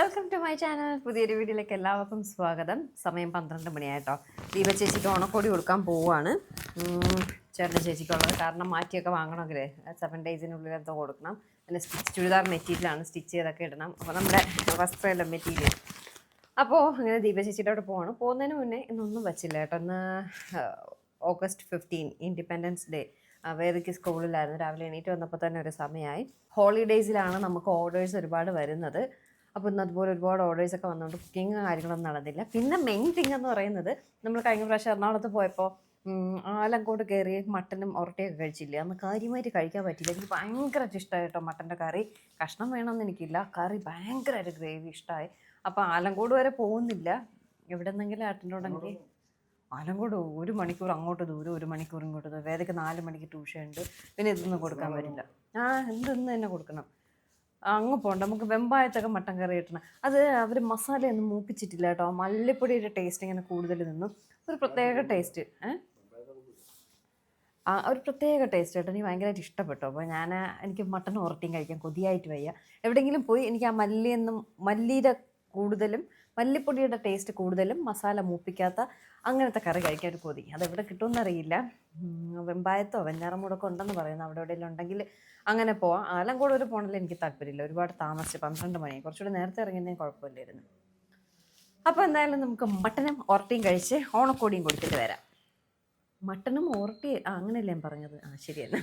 Welcome to my channel പുതിയൊരു വീഡിയോയിലേക്ക് എല്ലാവർക്കും സ്വാഗതം. സമയം പന്ത്രണ്ട് മണിയായിട്ടോ. ദീപ ചേച്ചിക്ക് ഓണക്കോടി കൊടുക്കാൻ പോവുകയാണ് ചേട്ടൻ ചേച്ചിക്കുള്ളത് കാരണം മാറ്റിയൊക്കെ വാങ്ങണമെങ്കിൽ സെവൻ ഡേയ്സിനുള്ളിൽ എന്തോ കൊടുക്കണം. പിന്നെ സ്റ്റിച്ച് ചുരിദാർ മെറ്റീരിയലാണ് സ്റ്റിച്ച് ചെയ്തൊക്കെ ഇടണം. അപ്പോൾ നമ്മുടെ വസ്ത്രമല്ല മെറ്റീരിയൽ. അപ്പോൾ അങ്ങനെ ദീപ ചേച്ചിയുടെ അവിടെ പോവാണ്. പോകുന്നതിന് മുന്നേ ഇന്നൊന്നും വച്ചില്ല കേട്ടോ. ഇന്ന് ഓഗസ്റ്റ് ഫിഫ്റ്റീൻ ഇൻഡിപെൻഡൻസ് ഡേ വേദിക്ക് സ്കൂളിലായിരുന്നു. രാവിലെ എണീറ്റ് വന്നപ്പോൾ തന്നെ ഒരു സമയമായി. ഹോളിഡേയ്സിലാണ് നമുക്ക് ഓർഡേഴ്സ് ഒരുപാട് വരുന്നത്. അപ്പോൾ ഇന്ന് അതുപോലെ ഒരുപാട് ഓർഡേഴ്സ് ഒക്കെ വന്നുകൊണ്ട് കുക്കിങ് കാര്യങ്ങളൊന്നും നടന്നില്ല. പിന്നെ മെയിൻ തിങ് എന്ന് പറയുന്നത് നമ്മൾ കഴിഞ്ഞ പ്രാവശ്യം എറണാകുളത്ത് പോയപ്പോൾ ആലങ്കോട് കയറി മട്ടനും ഒരട്ടയൊക്കെ കഴിച്ചില്ല? അന്ന് കാര്യമായിട്ട് കഴിക്കാൻ പറ്റില്ല എനിക്ക് ഭയങ്കരമായിട്ട് ഇഷ്ടമായി കേട്ടോ മട്ടന്റെ കറി. കഷ്ണം വേണമെന്ന് എനിക്കില്ല. കറി ഒരു ഗ്രേവി ഇഷ്ടമായി അപ്പോൾ ആലങ്കോട് വരെ പോകുന്നില്ല. എവിടെ നിന്നെങ്കിലും ഏട്ടനോടെങ്കിൽ ആലങ്കോട് ഒരു മണിക്കൂർ അങ്ങോട്ട് ദൂരം ഒരു മണിക്കൂർ ഇങ്ങോട്ട് ദൂരം. വേദയ്ക്ക് നാല് മണിക്ക് ട്യൂഷൻ ഉണ്ട്. പിന്നെ ഇതൊന്നും കൊടുക്കാൻ പറ്റില്ല. ആ എന്തെന്ന് തന്നെ കൊടുക്കണം. അങ്ങ് പോകണ്ട. നമുക്ക് വെമ്പായത്തൊക്കെ മട്ടൻ കറി കിട്ടണം. അത് അവർ മസാലയൊന്നും മൂപ്പിച്ചിട്ടില്ല കേട്ടോ. മല്ലിപ്പൊടിയുടെ ടേസ്റ്റ് ഇങ്ങനെ കൂടുതൽ നിന്നു. ഒരു പ്രത്യേക ടേസ്റ്റ് ആ ഒരു പ്രത്യേക ടേസ്റ്റ് കേട്ടോ. എനിക്ക് ഭയങ്കരമായിട്ട് ഇഷ്ടപ്പെട്ടു. അപ്പോൾ ഞാൻ എനിക്ക് മട്ടൻ ഉറട്ടിയും കഴിക്കാൻ കൊതിയായിട്ട് വയ്യ. എവിടെയെങ്കിലും പോയി എനിക്ക് ആ മല്ലിയെന്നും മല്ലിയുടെ കൂടുതലും മല്ലിപ്പൊടിയുടെ ടേസ്റ്റ് കൂടുതലും മസാല മൂപ്പിക്കാത്ത അങ്ങനത്തെ കറി കഴിക്കാൻ ഒരു കൊതി. അതെവിടെ കിട്ടുമെന്ന് അറിയില്ല ഉം, വെമ്പായത്തോ വെഞ്ഞാറമൂടൊക്കെ ഉണ്ടെന്ന് പറയുന്നു. അവിടെ എവിടെയെങ്കിലും ഉണ്ടെങ്കിൽ അങ്ങനെ പോവാം. ആലങ്കോട് ഒരു പോകണമെങ്കിൽ എനിക്ക് താല്പര്യമില്ല. ഒരുപാട് താമസിച്ച് പന്ത്രണ്ട് മണി. കുറച്ചുകൂടി നേരത്തെ ഇറങ്ങിയതിന് കുഴപ്പമില്ലായിരുന്നു. അപ്പോൾ എന്തായാലും നമുക്ക് മട്ടനും ഒറട്ടിയും കഴിച്ച് ഓണക്കോടിയും കൊടുത്തിട്ട് വരാം. മട്ടനും ഓർട്ടി ആ അങ്ങനെയല്ലേ ഞാൻ പറഞ്ഞത്? ആ ശരിയല്ല.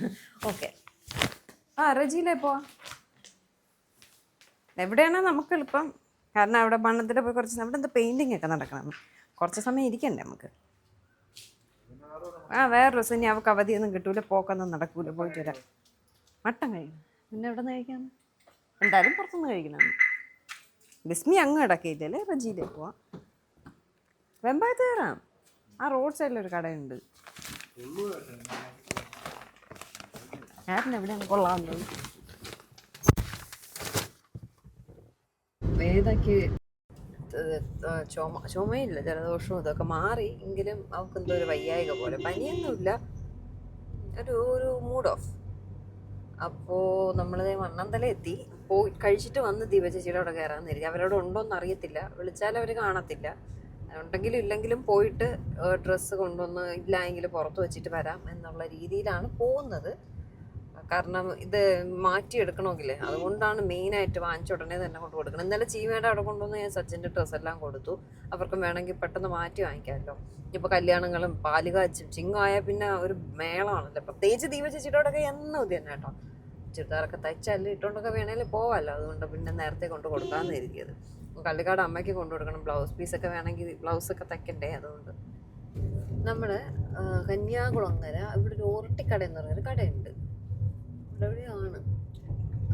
ഓക്കെ. ആ റജിയിലേ പോവാം. എവിടെയാണ് നമുക്ക് എളുപ്പം കാരണം അവിടെ ബണ്ണത്തിൽ പോയി കുറച്ച് അവിടെ എന്താ പെയിന്റിങ് ഒക്കെ നടക്കണം. കുറച്ച് സമയം ഇരിക്കണ്ടേ നമുക്ക്? ആ വേറെ ദിവസം ഇനി അവൾക്ക് അവധിയൊന്നും കിട്ടൂല പോക്കൊന്നും നടക്കൂല പോയിട്ട് വരാം മട്ടൻ കഴിക്കണം പിന്നെ എവിടെ നിന്ന് കഴിക്കാം? എന്തായാലും പുറത്തുനിന്ന് കഴിക്കണം. ബിസ്മി അങ്ങ് കിടക്കിയില്ലേ? റജിയിലേ പോവാം. വെമ്പായത്ത് കയറാം. ആ റോഡ് സൈഡിലൊരു കടയുണ്ട്. ചേട്ടൻ എവിടെയാണ്? കൊള്ളാമെന്ന് വേദയ്ക്ക് ചുമ ചുമയില്ല. ജലദോഷവും ഇതൊക്കെ മാറി എങ്കിലും അവൾക്ക് എന്തോ ഒരു വയ്യായിക പോലെ. പനിയൊന്നുമില്ല. ഒരു ഒരു മൂഡ് ഓഫ് അപ്പോൾ നമ്മൾ മണ്ണന്തല എത്തി. പോയി കഴിച്ചിട്ട് വന്ന് ദീപചേച്ചിയുടെ അവിടെ കയറാൻ ഇരിക്കും അവരോട് ഉണ്ടോയെന്ന് അറിയത്തില്ല. വിളിച്ചാൽ അവർ കാണത്തില്ല. ഉണ്ടെങ്കിലും ഇല്ലെങ്കിലും പോയിട്ട് ഡ്രസ്സ് കൊണ്ടുവന്ന് ഇല്ലായെങ്കിൽ പുറത്ത് വെച്ചിട്ട് വരാം എന്നുള്ള രീതിയിലാണ് പോകുന്നത്. കാരണം ഇത് മാറ്റിയെടുക്കണമെങ്കിൽ അതുകൊണ്ടാണ് മെയിനായിട്ട് വാങ്ങിച്ച ഉടനെ തന്നെ കൊണ്ട് കൊടുക്കണം ഇന്നലെ ചീമയുടെ അവിടെ കൊണ്ടുവന്ന് ഞാൻ സച്ചിന്റെ ഡ്രസ്സ് എല്ലാം കൊടുത്തു. അവർക്കും വേണമെങ്കിൽ പെട്ടെന്ന് മാറ്റി വാങ്ങിക്കാമല്ലോ. ഇപ്പോൾ കല്യാണങ്ങളും പാലുകാച്ചും ചിങ്ങമായാൽ പിന്നെ ഒരു മേളമാണല്ലോ. പ്രത്യേകിച്ച് ദീപ ചേച്ചിയുടെ എന്നും ഇത് തന്നെ കേട്ടോ. ചുരിദാറൊക്കെ തയ്ച്ചല്ല ഇട്ടുകൊണ്ടൊക്കെ വേണേലും പോവാമല്ലോ അതുകൊണ്ട് പിന്നെ നേരത്തെ കൊണ്ട് കൊടുക്കാമെന്ന് ഇരിക്കുന്നത് കള്ളിക്കാട് അമ്മയ്ക്ക് കൊണ്ടു കൊടുക്കണം. ബ്ലൗസ് പീസൊക്കെ വേണമെങ്കിൽ ബ്ലൗസൊക്കെ തയ്ക്കണ്ടേ അതുകൊണ്ട്. നമ്മൾ കന്യാകുളങ്ങര ഇവിടെ ഒരു ഓർട്ടിക്കട എന്ന് പറയുന്നൊരു കടയുണ്ട്. എവിടെയാണ്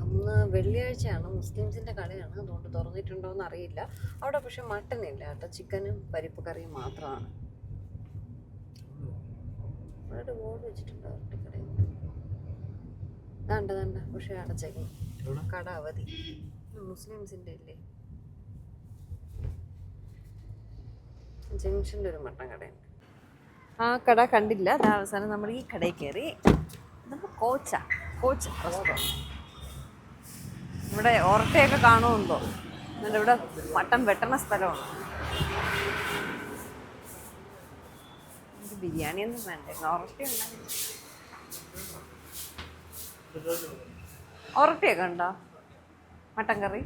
അന്ന് വെള്ളിയാഴ്ചയാണ് മുസ്ലിംസിന്റെ കടയാണ് അതുകൊണ്ട് തുറന്നിട്ടുണ്ടോ എന്ന് അറിയില്ല. അവിടെ പക്ഷെ മട്ടൻ ഇല്ല കേട്ടോ. ചിക്കനും പരിപ്പ് കറിയും മാത്രമാണ്. ഒരു ബോർഡ് വെച്ചിട്ടുണ്ട് ഓർട്ടിക്കടയിൽ ദാണ്ട ദാണ്ട. പക്ഷെ അടച്ചേക്കും കട അവധി. മുസ്ലിംസിന്റെ ഇല്ലേ ജംഗ്ഷനിൽ ഒരു മട്ടൻ കടയുണ്ട്. ആ കട കണ്ടില്ല. അത് അവസാനം നമ്മൾ ഈ കടയിൽ കയറി. നമ്മൾ കോച്ച. കോച്ച് റെസ്റ്റോറന്റ് ഇവിടെ ഓർട്ടയൊക്കെ കാണുമെന്തോ? എന്നിട്ട് ഇവിടെ മട്ടൻ വെട്ടണ സ്ഥലമാണ്. ബിരിയാണി ഒന്നും വേണ്ടേ? ഉണ്ടെങ്കിൽ ഒറട്ടിയൊക്കെ ഉണ്ടോ? Mutton curry?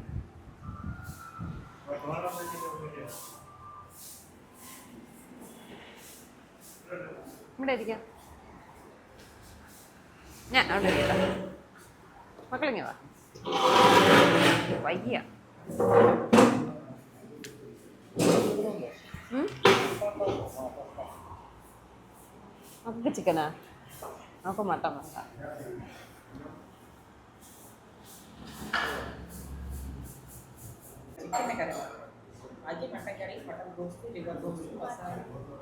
ഇവിടെ ഇരിക്കാം ഞാൻ അവിടെ ഇരിക്കാം മക്കളിങ്ങ വാ. വയ്യ? നമുക്ക് ചിക്കനാ? നമുക്ക് മട്ടൻ വേണ്ട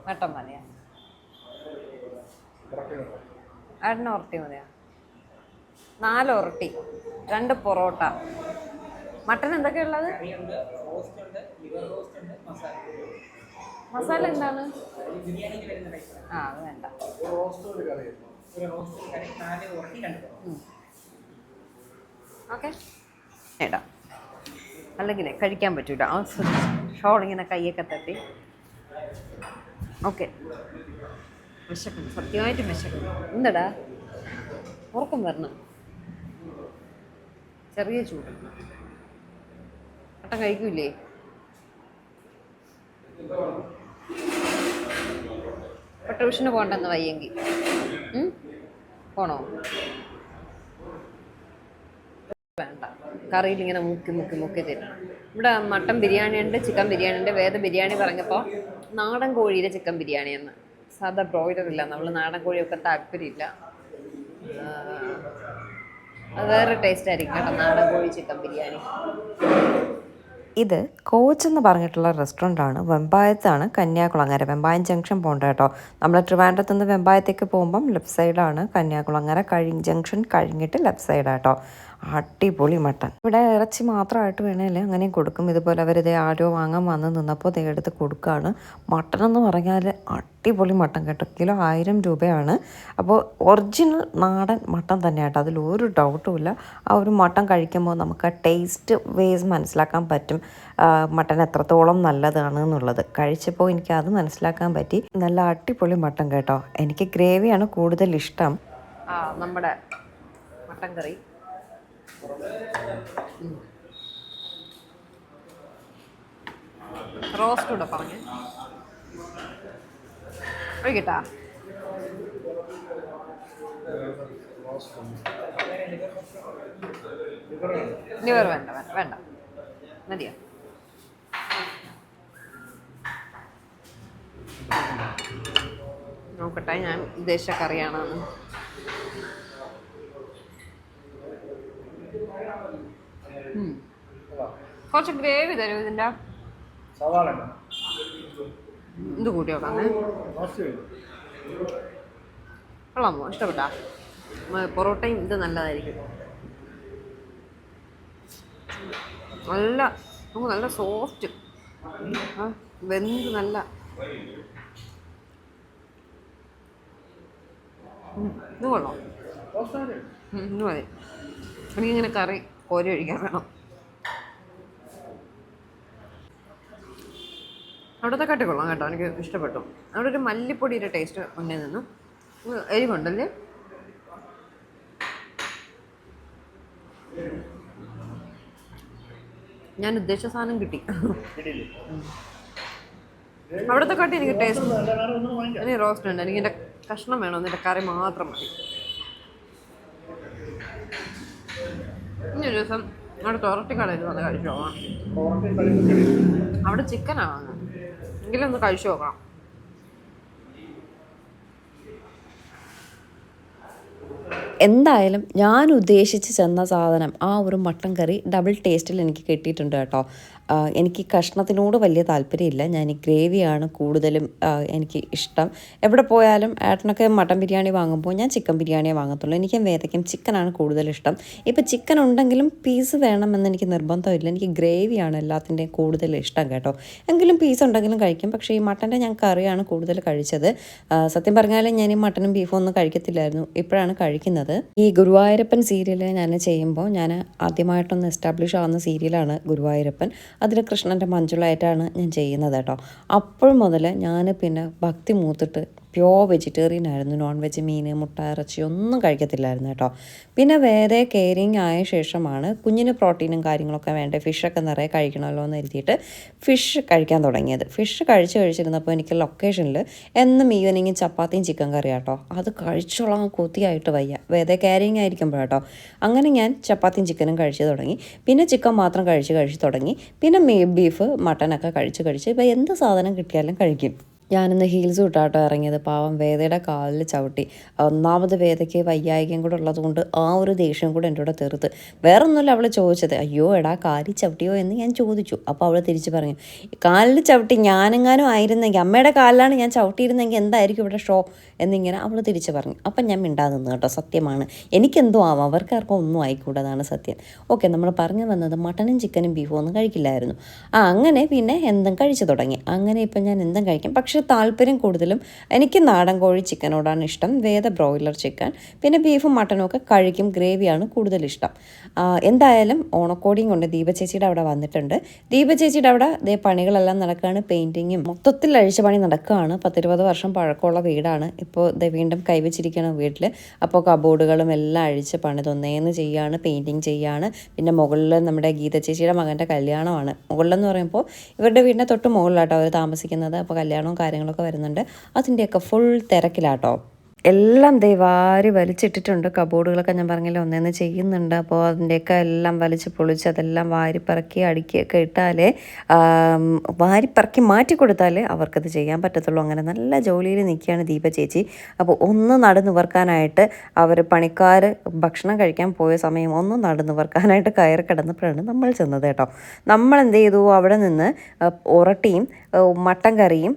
മട്ടൻ മതിയാ? ഏട്ടന് ഉറട്ടി മതിയാ? നാല് ഉറട്ടി രണ്ട് പൊറോട്ട. മട്ടൺ എന്തൊക്കെയാ ഉള്ളത്? മസാല എന്താണ്? ആ അത് വേണ്ട. ഓക്കെ. ഏടാ അല്ലെങ്കിൽ കഴിക്കാൻ പറ്റൂല. ആ ഷോൾ ഇങ്ങനെ കൈയൊക്കെ തട്ടി. ഓക്കെ. വിശക്കുന്നു. സത്യമായിട്ടും വിശക്കുന്നു. എന്താടാ? ഉറക്കം വരണം. ചെറിയ ചൂട്. കട്ടൻ കഴിക്കൂലേ? ഇപ്പൊ ട്യൂഷന് പോകണ്ടെന്ന് വയ്യെങ്കിൽ? പോണോ? വേണ്ട. കറിയിൽ ഇങ്ങനെ മുക്കി മുക്കി മുക്കി തരും. ഇവിടെ മട്ടൻ ബിരിയാണി ഉണ്ട് ചിക്കൻ ബിരിയാണി ഉണ്ട്. വേറെ ബിരിയാണി പറഞ്ഞപ്പോൾ നാടൻ കോഴിയുടെ ചിക്കൻ ബിരിയാണി എന്ന്. സാധാ ബ്രോയിലർ ഇല്ല നമ്മൾ നാടൻ കോഴിയൊക്കെ താല്പര്യമില്ല. വേറെ ടേസ്റ്റ് ആയിരിക്കും നാടൻ കോഴി ചിക്കൻ ബിരിയാണി. ഇത് കോച്ച് എന്ന് പറഞ്ഞിട്ടുള്ള റെസ്റ്റോറന്റ് ആണ്. വെമ്പായത്താണ് കന്യാകുളങ്ങര. വെമ്പായം ജംഗ്ഷൻ പോകേണ്ട കേട്ടോ. നമ്മൾ ട്രിവാൻഡ്രത്ത് നിന്ന് വെമ്പായത്തേക്ക് പോകുമ്പം ലെഫ്റ്റ് സൈഡാണ് കന്യാകുളങ്ങര. കഴി ജംഗ്ഷൻ കഴിഞ്ഞിട്ട് ലെഫ്റ്റ് സൈഡാട്ടോ അടിപൊളി മട്ടൻ. ഇവിടെ ഇറച്ചി മാത്രമായിട്ട് വേണേൽ അങ്ങനെയും കൊടുക്കും. ഇതുപോലെ അവരിത് ആരോ വാങ്ങാൻ വന്ന് നിന്നപ്പോൾ ദേ എടുത്ത് കൊടുക്കുകയാണ് മട്ടൺ എന്ന് പറഞ്ഞാൽ അടിപൊളി മട്ടൺ കേട്ടോ. കിലോ ആയിരം രൂപയാണ്. അപ്പോൾ ഒറിജിനൽ നാടൻ മട്ടൺ തന്നെ അതിൽ ഒരു ഡൗട്ടും ഇല്ല. ആ ഒരു മട്ടൺ കഴിക്കുമ്പോൾ നമുക്ക് ആ ടേസ്റ്റ് വേസ് മനസ്സിലാക്കാൻ പറ്റും. മട്ടൺ എത്രത്തോളം നല്ലതാണ് എന്നുള്ളത്. കഴിച്ചപ്പോൾ എനിക്ക് അത് മനസ്സിലാക്കാൻ പറ്റി. നല്ല അടിപൊളി മട്ടൺ കേട്ടോ. എനിക്ക് ഗ്രേവിയാണ് കൂടുതൽ ഇഷ്ടം. നമ്മുടെ മട്ടൻ കറി. റോസ്റ്റ് കൂടെ പറഞ്ഞു. ഒഴിക്കട്ടാ. ലിവർ വേണ്ട വേണ്ട വേണ്ട. മതിയോ? നോക്കട്ടെ ഞാൻ ഉദ്ദേശിച്ച കറിയാണോ കുറച്ച് ഗ്രേവി തരും ഇതിന്റെ. സവാള ഇത് കൂട്ടി വെക്കാം കൊള്ളാമോ ഇഷ്ടപ്പെട്ടാ. പൊറോട്ടയും ഇത് നല്ലതായിരിക്കും. നല്ല നമുക്ക് നല്ല സോഫ്റ്റ് വെന്ത് നല്ല. ഇത് കൊള്ളാം. ഇന്ന് മതി. എനിക്കിങ്ങനെ കറി കോരി ഒഴിക്കാൻ വേണം. അവിടുത്തെ കട്ടി കൊള്ളാം കേട്ടോ എനിക്ക് ഇഷ്ടപ്പെട്ടു. അവിടെ ഒരു മല്ലിപ്പൊടിയുടെ ടേസ്റ്റ് മുന്നേ നിന്നു. എരിവുണ്ടല്ലേ? ഞാൻ ഉദ്ദേശിച്ച സാധനം കിട്ടി. അവിടുത്തെ കട്ടി എനിക്ക് ടേസ്റ്റ് എനിക്ക് റോസ്റ്റ് ഉണ്ട്. എനിക്ക് എന്റെ കഷ്ണം വേണം. എന്നിട്ട് കറി മാത്രം മതി. ഒരു ദിവസം അവിടെ കടയിൽ വന്ന് കഴിച്ചു നോക്കാം അവിടെ ചിക്കനാണ് വന്നത് എങ്കിലും ഒന്ന് കഴിച്ചു നോക്കണം. എന്തായാലും ഞാൻ ഉദ്ദേശിച്ച് ചെന്ന സാധനം ആ ഒരു മട്ടൻ കറി ഡബിൾ ടേസ്റ്റിൽ എനിക്ക് കിട്ടിയിട്ടുണ്ട് കേട്ടോ. എനിക്ക് കഷ്ണത്തിനോട് വലിയ താല്പര്യമില്ല. ഞാൻ ഈ ഗ്രേവിയാണ് കൂടുതലും എനിക്ക് ഇഷ്ടം. എവിടെ പോയാലും ഏട്ടനൊക്കെ മട്ടൻ ബിരിയാണി വാങ്ങുമ്പോൾ ഞാൻ ചിക്കൻ ബിരിയാണിയെ വാങ്ങത്തുള്ളൂ. എനിക്ക് വേദയ്ക്കും ചിക്കനാണ് കൂടുതൽ ഇഷ്ടം. ഇപ്പോൾ ചിക്കൻ ഉണ്ടെങ്കിലും പീസ് വേണമെന്ന് എനിക്ക് നിർബന്ധമില്ല. എനിക്ക് ഗ്രേവിയാണ് എല്ലാത്തിന്റെയും കൂടുതൽ ഇഷ്ടം കേട്ടോ. എങ്കിലും പീസ് ഉണ്ടെങ്കിലും കഴിക്കും. പക്ഷേ ഈ മട്ടന്റെ ഞാൻ കറിയാണ് കൂടുതൽ കഴിച്ചത്. സത്യം പറഞ്ഞാൽ ഞാൻ ഈ മട്ടനും ബീഫും ഒന്നും കഴിക്കത്തില്ലായിരുന്നു. ഇപ്പോഴാണ് കഴിക്കുന്നത്. ഈ ഗുരുവായൂരപ്പൻ സീരിയൽ ഞാൻ ചെയ്യുമ്പോൾ ഞാൻ ആദ്യമായിട്ടൊന്ന് എസ്റ്റാബ്ലിഷ് ആവുന്ന സീരിയലാണ് ഗുരുവായൂരപ്പൻ. അതിൽ കൃഷ്ണന്റെ മഞ്ജുളായിട്ടാണ് ഞാൻ ചെയ്യുന്നത് കേട്ടോ. അപ്പോൾ മുതൽ ഞാൻ പിന്നെ ഭക്തി മൂത്തിട്ട് പ്യോർ വെജിറ്റേറിയൻ ആയിരുന്നു. നോൺ വെജ് മീൻ മുട്ട ഇറച്ചി ഒന്നും കഴിക്കത്തില്ലായിരുന്നു കേട്ടോ. പിന്നെ വേറെ കെയറിങ് ആയ ശേഷമാണ് കുഞ്ഞിന് പ്രോട്ടീനും കാര്യങ്ങളൊക്കെ വേണ്ടേ. ഫിഷൊക്കെ നിറയെ കഴിക്കണമല്ലോ എന്ന് എഴുതിയിട്ട് ഫിഷ് കഴിക്കാൻ തുടങ്ങിയത്. ഫിഷ് കഴിച്ച് കഴിച്ചിരുന്നപ്പോൾ എനിക്ക് ലൊക്കേഷനിൽ എന്നും ഈവനിങ് ചപ്പാത്തിയും ചിക്കൻ കറി കേട്ടോ അത് കഴിച്ചോളാം കൊതിയായിട്ട് വയ്യ. വേറെ കെയറിങ് ആയിരിക്കുമ്പോഴാട്ടോ അങ്ങനെ ഞാൻ ചപ്പാത്തിയും ചിക്കനും കഴിച്ച് തുടങ്ങി. പിന്നെ ചിക്കൻ മാത്രം കഴിച്ച് കഴിച്ച് തുടങ്ങി. പിന്നെ ബീഫ് മട്ടനൊക്കെ കഴിച്ച് കഴിച്ച് ഇപ്പോൾ എന്ത് സാധനം കിട്ടിയാലും കഴിക്കും. ഞാനിന്ന് ഹീൽസ് ഇട്ടാട്ടോ ഇറങ്ങിയത്. പാവം വേദയുടെ കാലിൽ ചവിട്ടി. ഒന്നാമത് വേദയ്ക്ക് വയ്യായികം കൂടെ ഉള്ളതുകൊണ്ട് ആ ഒരു ദേഷ്യം കൂടെ എന്റെ കൂടെ തീർത്ത്. വേറെ അവൾ ചോദിച്ചത് അയ്യോ എടാ കാലിൽ ചവിട്ടിയോ? എന്ന് ഞാൻ ചോദിച്ചു. അപ്പോൾ അവൾ തിരിച്ചു പറഞ്ഞു കാലിൽ ചവിട്ടി ഞാനെങ്ങാനും ആയിരുന്നെങ്കിൽ അമ്മയുടെ കാലിലാണ് ഞാൻ ചവിട്ടിയിരുന്നെങ്കിൽ എന്തായിരിക്കും ഇവിടെ ഷോ എന്നിങ്ങനെ അവൾ തിരിച്ചു പറഞ്ഞു. അപ്പം ഞാൻ മിണ്ടാതെ നിന്ന് കേട്ടോ സത്യമാണ്. എനിക്കെന്തോ ആവാം അവർക്കാർക്കും ഒന്നും ആയിക്കൂടാതാണ് സത്യം. ഓക്കെ നമ്മൾ പറഞ്ഞു വന്നത് മട്ടനും ചിക്കനും ബീഫും ഒന്നും കഴിക്കില്ലായിരുന്നു. ആ അങ്ങനെ പിന്നെ എന്തും കഴിച്ചു തുടങ്ങി. അങ്ങനെ ഇപ്പം ഞാൻ എന്തും കഴിക്കും. പക്ഷെ പക്ഷേ താല്പര്യം കൂടുതലും എനിക്ക് നാടൻ കോഴി ചിക്കനോടാണ് ഇഷ്ടം. വേദ ബ്രോയിലർ ചിക്കൻ പിന്നെ ബീഫും മട്ടനും ഒക്കെ കഴിക്കും. ഗ്രേവിയാണ് കൂടുതൽ ഇഷ്ടം. എന്തായാലും ഓണക്കോടിയും കൊണ്ട് ദീപ ചേച്ചിയുടെ അവിടെ വന്നിട്ടുണ്ട്. ദീപ ചേച്ചിയുടെ അവിടെ ഇതേ പണികളെല്ലാം നടക്കുകയാണ് പെയിന്റിങ്ങും മൊത്തത്തിൽ അഴിച്ച പണി നടക്കുകയാണ് പത്തിരുപത് വർഷം പഴക്കമുള്ള വീടാണ്. ഇപ്പോൾ ഇത് വീണ്ടും കൈവച്ചിരിക്കണം വീട്ടിൽ അപ്പോൾ കബോർഡുകളും എല്ലാം അഴിച്ച് പണിതൊന്നേന്ന് ചെയ്യാണ് പെയിന്റിങ് ചെയ്യാണ്. പിന്നെ മുകളിൽ നമ്മുടെ ഗീത ചേച്ചിയുടെ മകന്റെ കല്യാണമാണ്. മുകളിലെന്ന് പറയുമ്പോൾ ഇവരുടെ വീടിന്റെ തൊട്ട് മുകളിലാട്ടോ അവർ താമസിക്കുന്നത്. അപ്പോൾ കല്യാണവും കാര്യങ്ങളൊക്കെ വരുന്നുണ്ട്. അതിന്റെയൊക്കെ ഫുൾ തിരക്കിലാട്ടോ. എല്ലാം ദേ വാരി വലിച്ചിട്ടിട്ടുണ്ട്. കബോർഡുകളൊക്കെ ഞാൻ പറഞ്ഞില്ല ഒന്നേന്ന് ചെയ്യുന്നുണ്ട്. അപ്പോൾ അതിന്റെയൊക്കെ എല്ലാം വലിച്ച് പൊളിച്ച് അതെല്ലാം വാരിപ്പറക്കി അടുക്കിയൊക്കെ ഇട്ടാലേ വാരിപ്പറക്കി മാറ്റി കൊടുത്താലേ അവർക്കത് ചെയ്യാൻ പറ്റത്തുള്ളൂ. അങ്ങനെ നല്ല ജോലിയിൽ നിൽക്കുകയാണ് ദീപ ചേച്ചി. അപ്പോൾ ഒന്ന് നടന്നു വർക്കാനായിട്ട് അവർ പണിക്കാർ ഭക്ഷണം കഴിക്കാൻ പോയ സമയം ഒന്ന് നടന്നു വർക്കാനായിട്ട് കയറി കിടന്നപ്പോഴാണ് നമ്മൾ ചെന്നത് കേട്ടോ. നമ്മൾ എന്ത് ചെയ്തു? അവിടെ നിന്ന് ഉറട്ടിയും മട്ടൻ കറിയും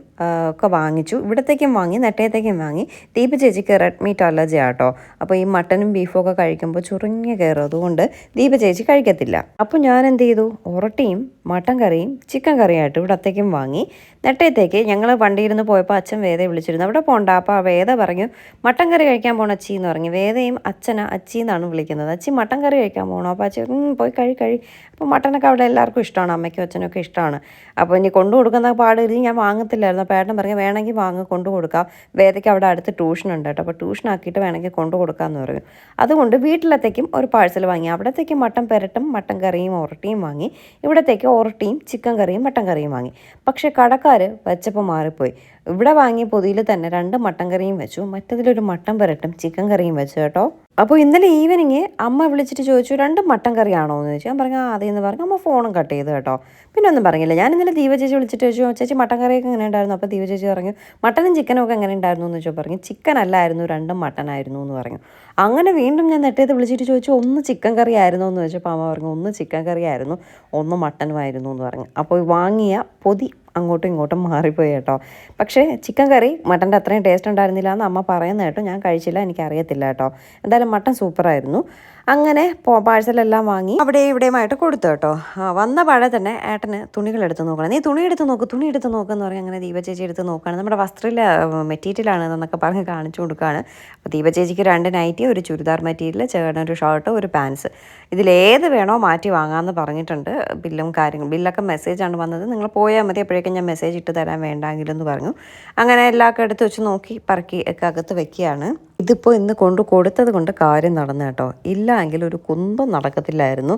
ഒക്കെ വാങ്ങിച്ചു. ഇവിടത്തേക്കും വാങ്ങി നെട്ടയത്തേക്കും വാങ്ങി. ദീപ ചേച്ചിക്ക് റെഡ് മീറ്റ് അലർജി ആട്ടോ. അപ്പോൾ ഈ മട്ടനും ബീഫും ഒക്കെ കഴിക്കുമ്പോൾ ചുരുങ്ങി കയറും. അതുകൊണ്ട് ദീപ ചേച്ചി കഴിക്കത്തില്ല. അപ്പോൾ ഞാൻ എന്ത് ചെയ്തു? ഒറട്ടിയും മട്ടൻ കറിയും ചിക്കൻ കറിയും ആയിട്ട് ഇവിടെ അത്തേക്കും വാങ്ങി. നെട്ടയത്തേക്ക് ഞങ്ങൾ വണ്ടിയിരുന്ന് പോയപ്പോൾ അച്ഛൻ വേദയെ വിളിച്ചിരുന്നു. അവിടെ പോകണ്ട അപ്പോൾ ആ വേദ പറഞ്ഞു മട്ടൻ കറി കഴിക്കാൻ പോകണം അച്ചി എന്ന് പറഞ്ഞു. വേദയും അച്ഛന അച്ചി എന്നാണ് വിളിക്കുന്നത്. അച്ചി മട്ടൻ കറി കഴിക്കാൻ പോകണം അപ്പോൾ അച്ഛൻ പോയി കഴി കഴി. അപ്പോൾ മട്ടനൊക്കെ അവിടെ എല്ലാവർക്കും ഇഷ്ടമാണ്. അമ്മയ്ക്കും അച്ഛനൊക്കെ ഇഷ്ടമാണ്. അപ്പോൾ ഇനി കൊണ്ടു കൊടുക്കുന്ന പാട് ഇത് ഞാൻ വാങ്ങത്തില്ലായിരുന്നു. അപ്പോൾ ഏട്ടൻ പറഞ്ഞു വേണമെങ്കിൽ വാങ്ങി കൊണ്ടു കൊടുക്കാം. വേദയ്ക്ക് അവിടെ അടുത്ത് ട്യൂഷൻ ഉണ്ട് കേട്ടോ. അപ്പോൾ ട്യൂഷൻ ആക്കിയിട്ട് വേണമെങ്കിൽ കൊണ്ടു കൊടുക്കാമെന്ന് പറഞ്ഞു. അതുകൊണ്ട് വീട്ടിലത്തേക്കും ഒരു പാഴ്സൽ വാങ്ങി. അവിടത്തേക്ക് മട്ടൻ പെരട്ടും മട്ടൻ കറിയും ഉരട്ടിയും വാങ്ങി. ഇവിടത്തേക്ക് ഒറട്ടിയും ചിക്കൻ കറിയും മട്ടൻ കറിയും വാങ്ങി. പക്ഷേ കടക്കാർ വെച്ചപ്പോൾ മാറിപ്പോയി. ഇവിടെ വാങ്ങിയ പൊതിയിൽ തന്നെ രണ്ട് മട്ടൻ കറിയും വെച്ചു. മറ്റതിലൊരു മട്ടൻ പെരട്ടും ചിക്കൻ കറിയും വെച്ചു കേട്ടോ. അപ്പോൾ ഇന്നലെ ഈവനിങ് അമ്മ വിളിച്ചിട്ട് ചോദിച്ചു രണ്ട് മട്ടൻ കറിയാണോ? എന്ന് ചോദിച്ചു. ഞാൻ പറഞ്ഞു അതേന്ന് പറഞ്ഞു. അമ്മ ഫോണും കട്ട് ചെയ്തു കേട്ടോ. പിന്നെ ഒന്നും പറഞ്ഞില്ല. ഞാൻ ഇന്നലെ ദീപ ചേച്ചി വിളിച്ചിട്ട് ചോദിച്ചു ചേച്ചി മട്ടൻ കറിയൊക്കെ എങ്ങനെ ഉണ്ടായിരുന്നു? അപ്പോൾ ദീപ ചേച്ചി പറഞ്ഞു മട്ടനും ചിക്കനും ഒക്കെ എങ്ങനെ ഉണ്ടായിരുന്നു? എന്ന് ചോദിച്ചു. പറഞ്ഞു ചിക്കൻ അല്ലായിരുന്നു രണ്ടും മട്ടൻ ആയിരുന്നു എന്ന് പറഞ്ഞു. അങ്ങനെ വീണ്ടും ഞാൻ നെട്ടേത് വിളിച്ചിട്ട് ചോദിച്ചു ഒന്ന് ചിക്കൻ കറി ആയിരുന്നു? എന്ന് ചോദിച്ചപ്പോൾ അമ്മ പറഞ്ഞു ഒന്ന് ചിക്കൻ കറി ആയിരുന്നു ഒന്ന് മട്ടനുമായിരുന്നു എന്ന് പറഞ്ഞു. അപ്പോൾ വാങ്ങിയ പൊതി അങ്ങോട്ടും ഇങ്ങോട്ടും മാറിപ്പോയി കേട്ടോ. പക്ഷേ ചിക്കൻ കറി മട്ടന്റെ അത്രയും ടേസ്റ്റ് ഉണ്ടായിരുന്നില്ല എന്ന് അമ്മ പറയുന്നത് കേട്ടോ. ഞാൻ കഴിച്ചില്ല എനിക്കറിയത്തില്ല കേട്ടോ. എന്തായാലും മട്ടൻ സൂപ്പറായിരുന്നു അങ്ങനെ പാഴ്സലെല്ലാം വാങ്ങി അവിടെ ഇവിടെയുമായിട്ട് കൊടുത്തു കേട്ടോ. വന്ന പാടെ തന്നെ ഏട്ടന് തുണികൾ എടുത്ത് നോക്കണം. നീ തുണി എടുത്ത് നോക്ക് തുണി എടുത്ത് നോക്കുമെന്ന് പറഞ്ഞാൽ അങ്ങനെ ദീപ ചേച്ചി എടുത്ത് നോക്കുകയാണ് നമ്മുടെ വസ്ത്രമില്ല മെറ്റീരിയലാണ് എന്നൊക്കെ പറഞ്ഞ് കാണിച്ചു കൊടുക്കുകയാണ് അപ്പോൾ ദീപ ചേച്ചിക്ക് രണ്ട് നൈറ്റി ഒരു ചുരിദാർ മെറ്റീരിയൽ ചേട്ടൻ ഒരു ഷർട്ട് ഒരു പാൻസ്. ഇതിലേത് വേണോ മാറ്റി വാങ്ങാമെന്ന് പറഞ്ഞിട്ടുണ്ട്. ബില്ലും കാര്യങ്ങളും ബില്ലൊക്കെ മെസ്സേജാണ് വന്നത്. നിങ്ങൾ പോയാൽ മതി അപ്പോഴേക്കും ഞാൻ മെസ്സേജ് ഇട്ട് തരാൻ വേണ്ടെങ്കിലെന്ന് പറഞ്ഞു. അങ്ങനെ എല്ലാമൊക്കെ എടുത്ത് വെച്ച് നോക്കി പറക്കി ഒക്കെ അകത്ത് വെക്കുകയാണ്. ഇതിപ്പോൾ ഇന്ന് കൊണ്ട് കൊടുത്തത് കൊണ്ട് കാര്യം നടന്നു കേട്ടോ. ഇല്ല എങ്കിൽ ഒരു കുന്തം നടക്കത്തില്ലായിരുന്നു.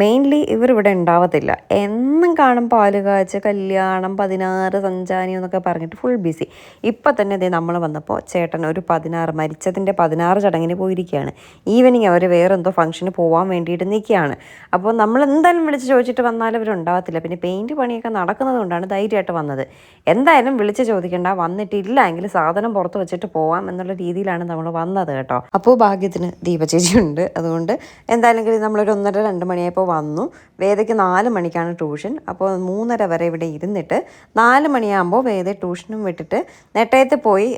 മെയിൻലി ഇവരിവിടെ ഉണ്ടാവത്തില്ല. എന്നും കാണും പാൽ കാച്ച് കല്യാണം പതിനാറ് സഞ്ചാനി എന്നൊക്കെ പറഞ്ഞിട്ട് ഫുൾ ബിസി ഇപ്പം തന്നെ ഇതേ നമ്മൾ വന്നപ്പോൾ ചേട്ടൻ ഒരു പതിനാറ് മരിച്ചതിന്റെ പതിനാറ് ചടങ്ങിന് പോയിരിക്കുകയാണ്. ഈവനിങ് അവർ വേറെ എന്തോ ഫംഗ്ഷന് പോകാൻ വേണ്ടിയിട്ട് നിൽക്കുകയാണ്. അപ്പോൾ നമ്മൾ എന്തായാലും വിളിച്ച് ചോദിച്ചിട്ട് വന്നാലും അവരുണ്ടാവത്തില്ല പിന്നെ പെയിന്റ് പണിയൊക്കെ നടക്കുന്നത് കൊണ്ടാണ് ധൈര്യമായിട്ട് വന്നത്. എന്തായാലും വിളിച്ച് ചോദിക്കേണ്ട. വന്നിട്ടില്ല എങ്കിൽ സാധനം പുറത്ത് വെച്ചിട്ട് പോവാം എന്നുള്ള രീതിയിലാണ് നമ്മൾ വന്നത് കേട്ടോ. അപ്പോൾ ഭാഗ്യത്തിന് ദീപചേച്ചി ഉണ്ട് അതുകൊണ്ട് എന്തായാലും നമ്മളൊരു ഒന്നര രണ്ട് മണിയായപ്പോൾ വന്നു. വേദയ്ക്ക് നാല് മണിക്കാണ് ട്യൂഷൻ. അപ്പോൾ മൂന്നര വരെ ഇവിടെ ഇരുന്നിട്ട് നാല് മണിയാകുമ്പോൾ വേദ ട്യൂഷനും വിട്ടിട്ട് നെട്ടയത്ത് പോയി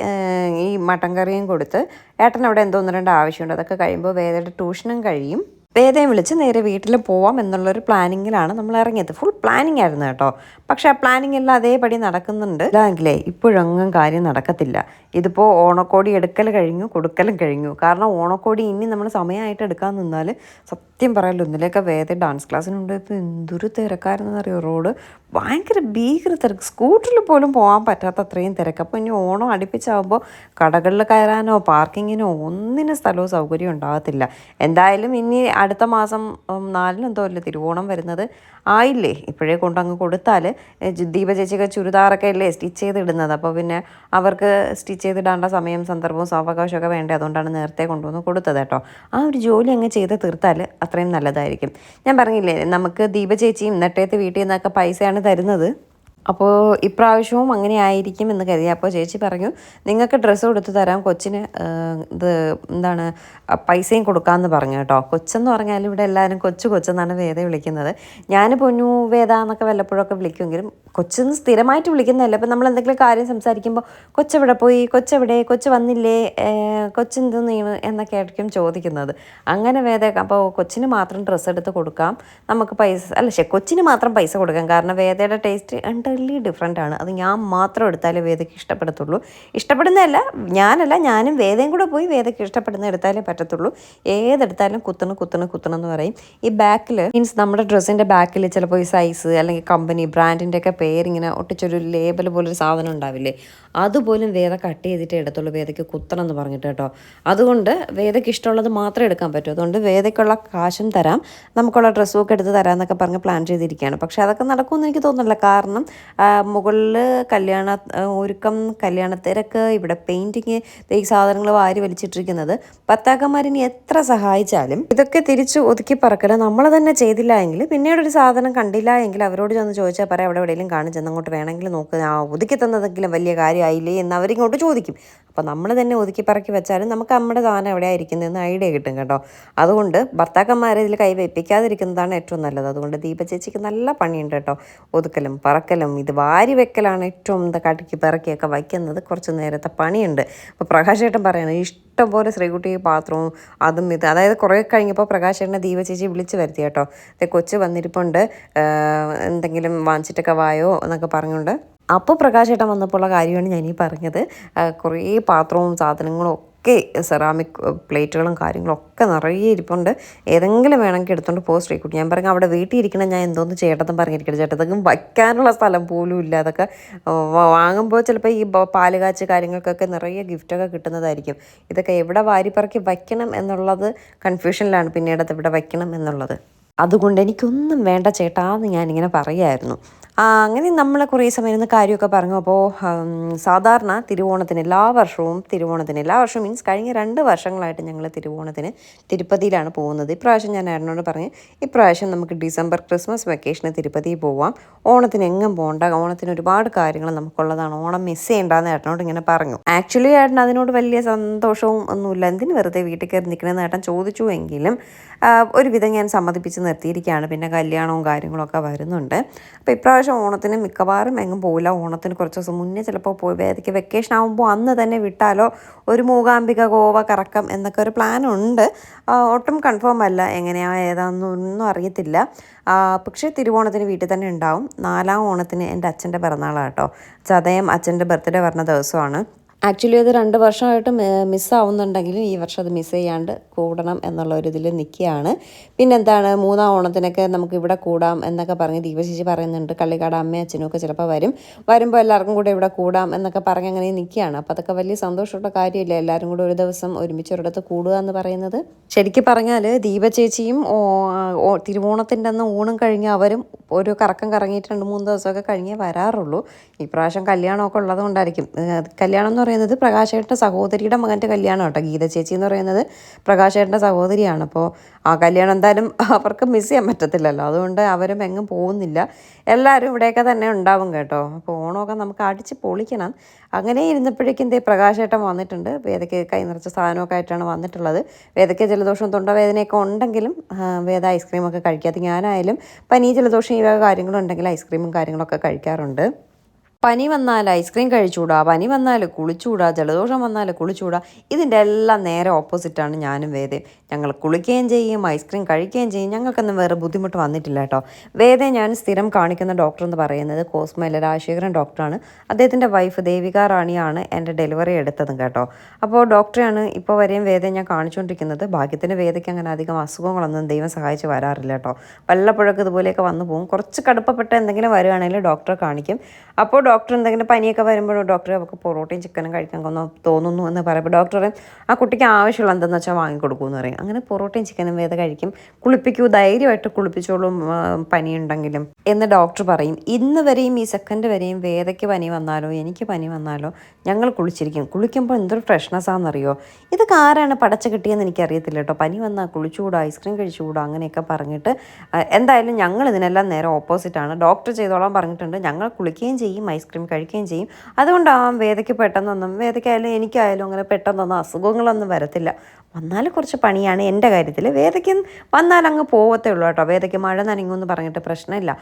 ഈ മട്ടൻ കറിയും കൊടുത്ത് ഏട്ടൻ അവിടെ എന്തോ ഒന്ന് രണ്ട് ആവശ്യമുണ്ട്. അതൊക്കെ കഴിയുമ്പോൾ വേദയുടെ ട്യൂഷനും കഴിയും. വേദയും വിളിച്ച് നേരെ വീട്ടിൽ പോവാം എന്നുള്ളൊരു പ്ലാനിങ്ങിലാണ് നമ്മൾ ഇറങ്ങിയത്. ഫുൾ പ്ലാനിങ് ആയിരുന്നു കേട്ടോ. പക്ഷെ ആ പ്ലാനിങ് എല്ലാം അതേപടി നടക്കുന്നുണ്ട്. ഇതാണെങ്കിലേ ഇപ്പോഴൊന്നും കാര്യം നടക്കത്തില്ല. ഇതിപ്പോൾ ഓണക്കോടി എടുക്കൽ കഴിഞ്ഞു കൊടുക്കലും കഴിഞ്ഞു. കാരണം ഓണക്കോടി ഇനി നമ്മൾ സമയമായിട്ട് എടുക്കാൻ നിന്നാൽ സത്യം പറയാമല്ലോ ഒന്നിലേക്ക് വേദ ഡാൻസ് ക്ലാസ്സിനുണ്ട് ഇപ്പോൾ എന്തൊരു തിരക്കാരെന്നറിയോ റോഡ് ഭയങ്കര ഭീകര തിരക്ക്. സ്കൂട്ടറിൽ പോലും പോകാൻ പറ്റാത്ത അത്രയും തിരക്ക്. അപ്പോൾ ഇനി ഓണം അടുപ്പിച്ചാകുമ്പോൾ കടകളിൽ കയറാനോ പാർക്കിങ്ങിനോ ഒന്നിനും സ്ഥലവും സൗകര്യം ഉണ്ടാകത്തില്ല. എന്തായാലും ഇനി അടുത്ത മാസം നാലിന് എന്തോ അല്ലേ തിരുവോണം വരുന്നത്. ആയില്ലേ? ഇപ്പോഴേ കൊണ്ടങ്ങ് കൊടുത്താൽ ദീപ ചേച്ചിയൊക്കെ ചുരിദാറൊക്കെ അല്ലേ സ്റ്റിച്ച് ചെയ്തിടുന്നത്? അപ്പോൾ പിന്നെ അവർക്ക് സ്റ്റിച്ച് ചെയ്തിടാനുള്ള സമയം സന്ദർഭവും സാവകാശമൊക്കെ വേണ്ടേ. അതുകൊണ്ടാണ് നേരത്തെ കൊണ്ടുവന്ന് കൊടുത്തത് കേട്ടോ. ആ ഒരു ജോലി അങ്ങ് ചെയ്ത് തീർത്താൽ അത്രയും നല്ലതായിരിക്കും. ഞാൻ പറഞ്ഞില്ലേ നമുക്ക് ദീപ ചേച്ചിയും നെട്ടയത്ത് വീട്ടിൽ നിന്നൊക്കെ പൈസയാണ് തരുന്നത്. അപ്പോൾ ഇപ്രാവശ്യവും അങ്ങനെ ആയിരിക്കും എന്ന് കരുതി. അപ്പോൾ ചേച്ചി പറഞ്ഞു നിങ്ങൾക്ക് ഡ്രസ്സ് കൊടുത്തു തരാം കൊച്ചിന് ഇത് എന്താണ് പൈസയും കൊടുക്കാമെന്ന് പറഞ്ഞു കേട്ടോ. കൊച്ചെന്ന് പറഞ്ഞാൽ ഇവിടെ എല്ലാവരും കൊച്ചു കൊച്ചെന്നാണ് വേദ വിളിക്കുന്നത്. ഞാൻ പൊന്നു വേദ എന്നൊക്കെ വല്ലപ്പോഴൊക്കെ വിളിക്കുമെങ്കിലും കൊച്ചെന്ന് സ്ഥിരമായിട്ട് വിളിക്കുന്നതല്ല. ഇപ്പം നമ്മൾ എന്തെങ്കിലും കാര്യം സംസാരിക്കുമ്പോൾ കൊച്ചെവിടെ പോയി കൊച്ചെവിടെ കൊച്ചു വന്നില്ലേ കൊച്ചെന്ത് നീണ് എന്നൊക്കെ ആയിരിക്കും ചോദിക്കുന്നത്. അങ്ങനെ വേദ അപ്പോൾ കൊച്ചിന് മാത്രം ഡ്രസ്സ് എടുത്ത് കൊടുക്കാം. നമുക്ക് പൈസ അല്ല ശരി കൊച്ചിന് മാത്രം പൈസ കൊടുക്കാം. കാരണം വേദയുടെ ടേസ്റ്റ് ഉണ്ട് എന്റയർലി ഡിഫറെന്റ് ആണ്. അത് ഞാൻ മാത്രം എടുത്താലേ വേദയ്ക്ക് ഇഷ്ടപ്പെടത്തുള്ളൂ. ഇഷ്ടപ്പെടുന്നതല്ല ഞാനല്ല ഞാനും വേദയും കൂടെ പോയി വേദയ്ക്ക് ഇഷ്ടപ്പെടുന്ന എടുത്താലേ പറ്റത്തുള്ളൂ. ഏതെടുത്താലും കുത്തണ് കുത്തണ് കുത്തണം എന്ന് പറയും. ഈ ബാക്കിൽ മീൻസ് നമ്മുടെ ഡ്രസ്സിന്റെ ബാക്കിൽ ചിലപ്പോൾ ഈ സൈസ് അല്ലെങ്കിൽ കമ്പനി ബ്രാൻഡിന്റെ ഒക്കെ പേരിങ്ങനെ ഒട്ടിച്ചൊരു ലേബൽ പോലൊരു സാധനം ഉണ്ടാവില്ലേ? അതുപോലും വേദ കട്ട് ചെയ്തിട്ടേ എടുത്തുള്ളൂ വേദയ്ക്ക് കുത്തണം എന്ന് പറഞ്ഞിട്ട് കേട്ടോ. അതുകൊണ്ട് വേദയ്ക്ക് ഇഷ്ടമുള്ളത് മാത്രമേ എടുക്കാൻ പറ്റൂ. അതുകൊണ്ട് വേദയ്ക്കുള്ള കാശും തരാം. നമുക്കുള്ള ഡ്രസ്സും ഒക്കെ എടുത്ത് തരാമെന്നൊക്കെ പറഞ്ഞ് പ്ലാൻ ചെയ്തിരിക്കുകയാണ്. പക്ഷേ അതൊക്കെ നടക്കുമെന്ന് എനിക്ക് തോന്നുന്നില്ല. കാരണം മുകളിൽ കല്യാണ ഒരുക്കം കല്യാണ തിരക്ക് ഇവിടെ പെയിന്റിങ് ഈ സാധനങ്ങൾ വാരി വലിച്ചിട്ടിരിക്കുന്നത്. ഭർത്താക്കന്മാരിനി എത്ര സഹായിച്ചാലും ഇതൊക്കെ തിരിച്ച് ഒതുക്കി പറക്കൽ നമ്മൾ തന്നെ ചെയ്തില്ല എങ്കിൽ പിന്നീട് ഒരു സാധനം കണ്ടില്ല എങ്കിൽ അവരോട് ചെന്ന് ചോദിച്ചാൽ പറയാം അവിടെ എവിടെയെങ്കിലും കാണിച്ചു അങ്ങോട്ട് വേണമെങ്കിൽ നോക്ക്. ആ ഒതുക്കി തന്നതെങ്കിലും വലിയ കാര്യമായില്ലേ എന്ന് അവരിങ്ങോട്ട് ചോദിക്കും. അപ്പോൾ നമ്മൾ തന്നെ ഒതുക്കി പറക്കി വെച്ചാലും നമുക്ക് നമ്മുടെ സാധനം എവിടെയാണ് ഇരിക്കുന്നതെന്ന് ഐഡിയ കിട്ടും കേട്ടോ. അതുകൊണ്ട് ഭർത്താക്കന്മാരെ ഇതിൽ കൈ വെപ്പിക്കാതിരിക്കുന്നതാണ് ഏറ്റവും നല്ലത്. അതുകൊണ്ട് ദീപ ചേച്ചിക്ക് നല്ല പണിയുണ്ട് കേട്ടോ. ഒതുക്കലും പറക്കലും ഇത് വാരി വെക്കലാണ് ഏറ്റവും എന്താ കടക്കി പിറക്കിയൊക്കെ വയ്ക്കുന്നത് കുറച്ച് നേരത്തെ പണിയുണ്ട്. അപ്പോൾ പ്രകാശേട്ടൻ പറയുന്നത് ഇഷ്ടം പോലെ ശ്രീകുട്ടി പാത്രവും അതും ഇത്. അതായത് കുറേ കഴിഞ്ഞപ്പോൾ പ്രകാശേട്ടനെ ദീപ ചേച്ചി വിളിച്ച് വരുത്തി കേട്ടോ. കൊച്ച് വന്നിരിപ്പുണ്ട്. എന്തെങ്കിലും വാങ്ങിച്ചിട്ടൊക്കെ വായോ എന്നൊക്കെ പറഞ്ഞുകൊണ്ട് അപ്പോൾ പ്രകാശേട്ടൻ വന്നപ്പോഴുള്ള കാര്യമാണ് ഞാൻ ഈ പറഞ്ഞത് കുറേ പാത്രവും സാധനങ്ങളും ഒക്കെ സെറാമിക് പ്ലേറ്റുകളും കാര്യങ്ങളും ഒക്കെ നിറയെ ഇരിപ്പുണ്ട്. ഏതെങ്കിലും വേണമെങ്കിൽ എടുത്തുകൊണ്ട് പോ ശ്രീക്കുട്ടി ഞാൻ പറഞ്ഞു അവിടെ വീട്ടിൽ ഇരിക്കണം ഞാൻ എന്തോന്ന് ചേട്ടത്തും പറഞ്ഞിരിക്കണം. ചേട്ടത്തും വയ്ക്കാനുള്ള സ്ഥലം പോലും ഇല്ല. അതൊക്കെ വാങ്ങുമ്പോൾ ചിലപ്പോൾ ഈ പാൽ കാച്ച് കാര്യങ്ങൾക്കൊക്കെ നിറയെ ഗിഫ്റ്റൊക്കെ കിട്ടുന്നതായിരിക്കും. ഇതൊക്കെ എവിടെ വാരിപ്പറക്കി വയ്ക്കണം എന്നുള്ളത് കൺഫ്യൂഷനിലാണ് പിന്നീട് അത് ഇവിടെ വയ്ക്കണം എന്നുള്ളത്. അതുകൊണ്ട് എനിക്കൊന്നും വേണ്ട ചേട്ടാ എന്ന് ഞാനിങ്ങനെ പറയായിരുന്നു. അങ്ങനെ നമ്മൾ കുറേ സമയം ഇരുന്ന് കാര്യമൊക്കെ പറഞ്ഞു. അപ്പോൾ സാധാരണ തിരുവോണത്തിന് എല്ലാ വർഷവും തിരുവോണത്തിന് എല്ലാ വർഷവും മീൻസ് കഴിഞ്ഞ രണ്ട് വർഷങ്ങളായിട്ട് ഞങ്ങൾ തിരുവോണത്തിന് തിരുപ്പതിയിലാണ് പോകുന്നത്. ഇപ്രാവശ്യം ഞാൻ ഏട്ടനോട് പറഞ്ഞു ഇപ്രാവശ്യം നമുക്ക് ഡിസംബർ ക്രിസ്മസ് വെക്കേഷന് തിരുപ്പതിയിൽ പോവാം. ഓണത്തിന് എങ്ങും പോകണ്ട ഓണത്തിന് ഒരുപാട് കാര്യങ്ങൾ നമുക്കുള്ളതാണ്. ഓണം മിസ് ചെയ്യേണ്ടെന്ന് ഏട്ടനോട് ഇങ്ങനെ പറഞ്ഞു. ആക്ച്വലി ഏട്ടൻ അതിനോട് വലിയ സന്തോഷവും ഒന്നുമില്ല. എന്തിന് വെറുതെ വീട്ടിൽ കയറി നിൽക്കണമെന്ന് ഏട്ടൻ ചോദിച്ചു എങ്കിലും ഒരുവിധം ഞാൻ സമ്മതിപ്പിച്ച് നിർത്തിയിരിക്കുകയാണ്. പിന്നെ കല്യാണവും കാര്യങ്ങളൊക്കെ വരുന്നുണ്ട്. അപ്പോൾ ഇപ്രാവശ്യം ഓണത്തിന് മിക്കവാറും എങ്ങും പോയില്ല ഓണത്തിന് കുറച്ച് ദിവസം മുന്നേ ചിലപ്പോൾ പോയി വേദിക്ക് വെക്കേഷൻ ആകുമ്പോൾ അന്ന് തന്നെ വിട്ടാലോ? ഒരു മൂകാംബിക ഗോവ കറക്കം എന്നൊക്കെ ഒരു ആ, ഒട്ടും കൺഫേം അല്ല എങ്ങനെയാ ഏതാണെന്നൊന്നും അറിയത്തില്ല. പക്ഷേ തിരുവോണത്തിന് വീട്ടിൽ തന്നെ ഉണ്ടാവും. നാലാം ഓണത്തിന് എന്റെ അച്ഛന്റെ പിറന്നാളാണ് കേട്ടോ ചതയം അച്ഛന്റെ ബർത്ത്ഡേ വരുന്ന ദിവസമാണ്. ആക്ച്വലി അത് രണ്ട് വർഷമായിട്ട് മിസ്സാവുന്നുണ്ടെങ്കിലും ഈ വർഷം അത് മിസ് ചെയ്യാണ്ട് കൂടണം എന്നുള്ള ഒരു ഇതിൽ നിൽക്കുകയാണ് പിന്നെന്താണ്? മൂന്നാം ഓണത്തിനൊക്കെ നമുക്ക് ഇവിടെ കൂടാം എന്നൊക്കെ പറഞ്ഞ് ദീപശേഷി പറയുന്നുണ്ട്. കള്ളിക്കാട് അമ്മയും അച്ഛനും ഒക്കെ ചിലപ്പോൾ വരും. വരുമ്പോൾ എല്ലാവർക്കും കൂടെ ഇവിടെ കൂടാം എന്നൊക്കെ പറഞ്ഞ് അങ്ങനെ നിൽക്കുകയാണ് അപ്പോൾ അതൊക്കെ വലിയ സന്തോഷമുള്ള കാര്യമില്ല? എല്ലാവരും കൂടെ ഒരു ദിവസം ഒരുമിച്ച് ഒരിടത്ത് കൂടുക എന്ന് പറയുന്നത്. ശരിക്കും പറഞ്ഞാൽ ദീപചേച്ചിയും തിരുവോണത്തിന്റെ അന്ന് ഊണും കഴിഞ്ഞ് അവരും ഒരു കറക്കം കറങ്ങിയിട്ട് രണ്ട് മൂന്ന് ദിവസമൊക്കെ കഴിഞ്ഞേ വരാറുള്ളൂ. ഇപ്രാവശ്യം പ്രാവശ്യം കല്യാണമൊക്കെ ഉള്ളതുകൊണ്ടായിരിക്കും. കല്യാണം എന്ന് പറയുന്നത് പ്രകാശേട്ടന്റെ സഹോദരിയുടെ മകന്റെ കല്യാണം കേട്ടോ. ഗീത ചേച്ചി എന്ന് പറയുന്നത് പ്രകാശേട്ടന്റെ സഹോദരിയാണ്. അപ്പോൾ ആ കല്യാണം എന്തായാലും അവർക്ക് മിസ് ചെയ്യാൻ പറ്റത്തില്ലല്ലോ. അതുകൊണ്ട് അവരും എങ്ങും പോകുന്നില്ല. എല്ലാവരും ഇവിടെയൊക്കെ തന്നെ ഉണ്ടാവും കേട്ടോ. അപ്പോൾ ഓണമൊക്കെ നമുക്ക് അടിച്ച് പൊളിക്കണം. അങ്ങനെ ഇരുന്നപ്പോഴേക്കും ദേ പ്രകാശേട്ടൻ വന്നിട്ടുണ്ട്. വേദയ്ക്ക് കൈ നിറച്ച സാധനമൊക്കെ ആയിട്ടാണ് വന്നിട്ടുള്ളത്. വേദയ്ക്ക് ജലദോഷം തൊണ്ടവേദനയൊക്കെ ഉണ്ടെങ്കിലും വേദ ഐസ്ക്രീമൊക്കെ കഴിക്കാതെ ഞാനായാലും പനി ജലദോഷം ഈ വക കാര്യങ്ങളുണ്ടെങ്കിൽ ഐസ്ക്രീമും കാര്യങ്ങളൊക്കെ കഴിക്കാറുണ്ട്. പനി വന്നാൽ ഐസ്ക്രീം കഴിച്ചുകൂടാ പനി വന്നാൽ കുളിച്ചുകൂടാ ജലദോഷം വന്നാൽ കുളിച്ചുകൂടാ. ഇതിന്റെ എല്ലാം നേരെ ഓപ്പോസിറ്റാണ് ഞാനും വേദയും. ഞങ്ങൾ കുളിക്കുകയും ചെയ്യും ഐസ്ക്രീം കഴിക്കുകയും ചെയ്യും. ഞങ്ങൾക്കൊന്നും വേറെ ബുദ്ധിമുട്ട് വന്നിട്ടില്ല കേട്ടോ. വേദയെ ഞാൻ സ്ഥിരം കാണിക്കുന്ന ഡോക്ടർ എന്ന് പറയുന്നത് കോസ്മയിലെ രാജശേഖരൻ ഡോക്ടറാണ് അദ്ദേഹത്തിന്റെ വൈഫ് ദേവിക റാണിയാണ് എന്റെ ഡെലിവറി എടുത്തതും കേട്ടോ. അപ്പോൾ ഡോക്ടറെയാണ് ഇപ്പോൾ വരെയും വേദയെ ഞാൻ കാണിച്ചുകൊണ്ടിരിക്കുന്നത്. ഭാഗ്യത്തിന് വേദയ്ക്ക് അങ്ങനെ അധികം അസുഖങ്ങളൊന്നും ദൈവം സഹായിച്ച് വരാറില്ല കേട്ടോ. വല്ലപ്പോഴൊക്കെ ഇതുപോലെയൊക്കെ വന്നു പോകും. കുറച്ച് കടുപ്പപ്പെട്ട എന്തെങ്കിലും വരുവാണെങ്കിൽ ഡോക്ടറെ കാണിക്കും. അപ്പോൾ ഡോക്ടർ എന്തെങ്കിലും പനിയൊക്കെ വരുമ്പോഴോ ഡോക്ടർ അവർക്ക് പൊറോട്ടയും ചിക്കനും കഴിക്കാൻ തോന്നുന്നു എന്ന് പറയുമ്പോൾ ഡോക്ടർ ആ കുട്ടിക്ക് ആവശ്യമുള്ള എന്തെന്ന് വെച്ചാൽ വാങ്ങിക്കൊടുക്കുമെന്ന് പറയും. അങ്ങനെ പൊറോട്ടയും ചിക്കനും വേദ കഴിക്കും. കുളിപ്പിക്കൂ ധൈര്യമായിട്ട് കുളിപ്പിച്ചോളും പനി പനിയുണ്ടെങ്കിലും. എന്ന് ഡോക്ടർ പറയും. ഇന്ന് വരെയും ഈ സെക്കൻഡ് വരെയും വേദയ്ക്ക് പനി വന്നാലോ എനിക്ക് പനി വന്നാലോ ഞങ്ങൾ കുളിച്ചിരിക്കും. കുളിക്കുമ്പോൾ എന്തൊരു ഫ്രഷ്നെസ് ആണെന്നറിയോ ഇതൊക്കെ ആരാണ് പടച്ച കിട്ടിയെന്ന് എനിക്കറിയത്തില്ല കേട്ടോ. പനി വന്നാൽ കുളിച്ചുകൂടാ ഐസ്ക്രീം കഴിച്ചുകൂടാ അങ്ങനെയൊക്കെ പറഞ്ഞിട്ട് എന്തായാലും ഞങ്ങൾ ഇതിനെല്ലാം നേരെ ഓപ്പോസിറ്റാണ്. ഡോക്ടർ ചെയ്തോളാൻ പറഞ്ഞിട്ടുണ്ട്. ഞങ്ങൾ കുളിക്കുകയും ചെയ്യും കഴിക്കുകയും ചെയ്യും. അതുകൊണ്ടാവാം വേദയ്ക്ക് പെട്ടെന്നൊന്നും വേദയ്ക്കായാലും എനിക്കായാലും അങ്ങനെ പെട്ടെന്നൊന്നും അസുഖങ്ങളൊന്നും വരത്തില്ല. വന്നാൽ കുറച്ച് പണിയാണ് എന്റെ കാര്യത്തിൽ വേദയ്ക്ക് വന്നാൽ അങ്ങ് പോവത്തേ ഉള്ളൂ കേട്ടോ. വേദയ്ക്ക് മഴ നനങ്ങുമെന്ന് പറഞ്ഞിട്ട് പ്രശ്നമില്ല.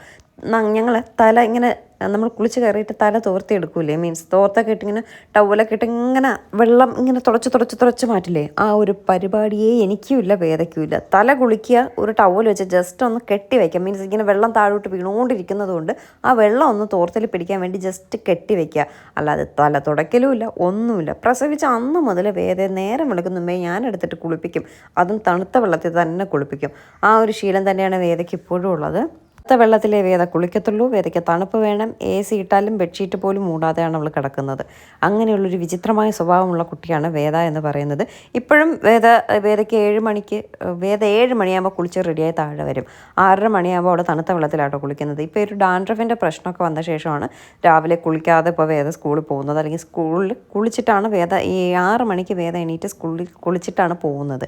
ഞങ്ങൾ തല ഇങ്ങനെ നമ്മൾ കുളിച്ച് കയറിയിട്ട് തല തോർത്തി എടുക്കൂലേ? മീൻസ് തോർത്തൊക്കെ ഇട്ടിങ്ങനെ ടവലൊക്കെ ഇട്ട് ഇങ്ങനെ വെള്ളം ഇങ്ങനെ തുടച്ച് തുടച്ച് തുടച്ച് മാറ്റില്ലേ? ആ ഒരു പരിപാടിയെ എനിക്കും ഇല്ല വേദയ്ക്കും ഇല്ല തല കുളിക്കുക ഒരു ടവൽ വെച്ച് ജസ്റ്റ് ഒന്ന് കെട്ടി വയ്ക്കുക മീൻസ് ഇങ്ങനെ വെള്ളം താഴോട്ട് വീണുകൊണ്ടിരിക്കുന്നത് കൊണ്ട് ആ വെള്ളം ഒന്ന് തോർത്തിൽ പിടിക്കാൻ വേണ്ടി ജസ്റ്റ് കെട്ടി വയ്ക്കുക അല്ലാതെ തല തുടക്കലുമില്ല ഒന്നുമില്ല. പ്രസവിച്ച അന്ന് മുതൽ വേദ നേരം വിളിക്കുന്നുമ്പേ ഞാൻ എടുത്തിട്ട് കുളിപ്പിക്കും. അതും തണുത്ത വെള്ളത്തിൽ തന്നെ കുളിപ്പിക്കും. ആ ഒരു ശീലം തന്നെയാണ് വേദയ്ക്ക് ഇപ്പോഴും ഉള്ളത്. തണുത്ത വെള്ളത്തിലെ വേദ കുളിക്കത്തുള്ളൂ. വേദയ്ക്ക് തണുപ്പ് വേണം. എ സി ഇട്ടാലും ബെഡ്ഷീറ്റ് പോലും മൂടാതെയാണ് അവൾ കിടക്കുന്നത്. അങ്ങനെയുള്ളൊരു വിചിത്രമായ സ്വഭാവമുള്ള കുട്ടിയാണ് വേദ എന്ന് പറയുന്നത്. ഇപ്പോഴും വേദ വേദയ്ക്ക് ഏഴ് മണിക്ക് വേദ ഏഴ് മണിയാകുമ്പോൾ കുളിച്ച് റെഡിയായി താഴെ വരും. ആറര മണിയാകുമ്പോൾ അവിടെ തണുത്ത വെള്ളത്തിലാട്ടോ കുളിക്കുന്നത്. ഇപ്പോൾ ഒരു ഡാൻഡ്രഫിന്റെ പ്രശ്നമൊക്കെ വന്ന ശേഷമാണ് രാവിലെ കുളിക്കാതെ ഇപ്പോൾ വേദ സ്കൂളിൽ പോകുന്നത്. അല്ലെങ്കിൽ സ്കൂളിൽ കുളിച്ചിട്ടാണ് വേദ ഈ ആറ് മണിക്ക് വേദ എണീറ്റ് സ്കൂളിൽ കുളിച്ചിട്ടാണ് പോകുന്നത്.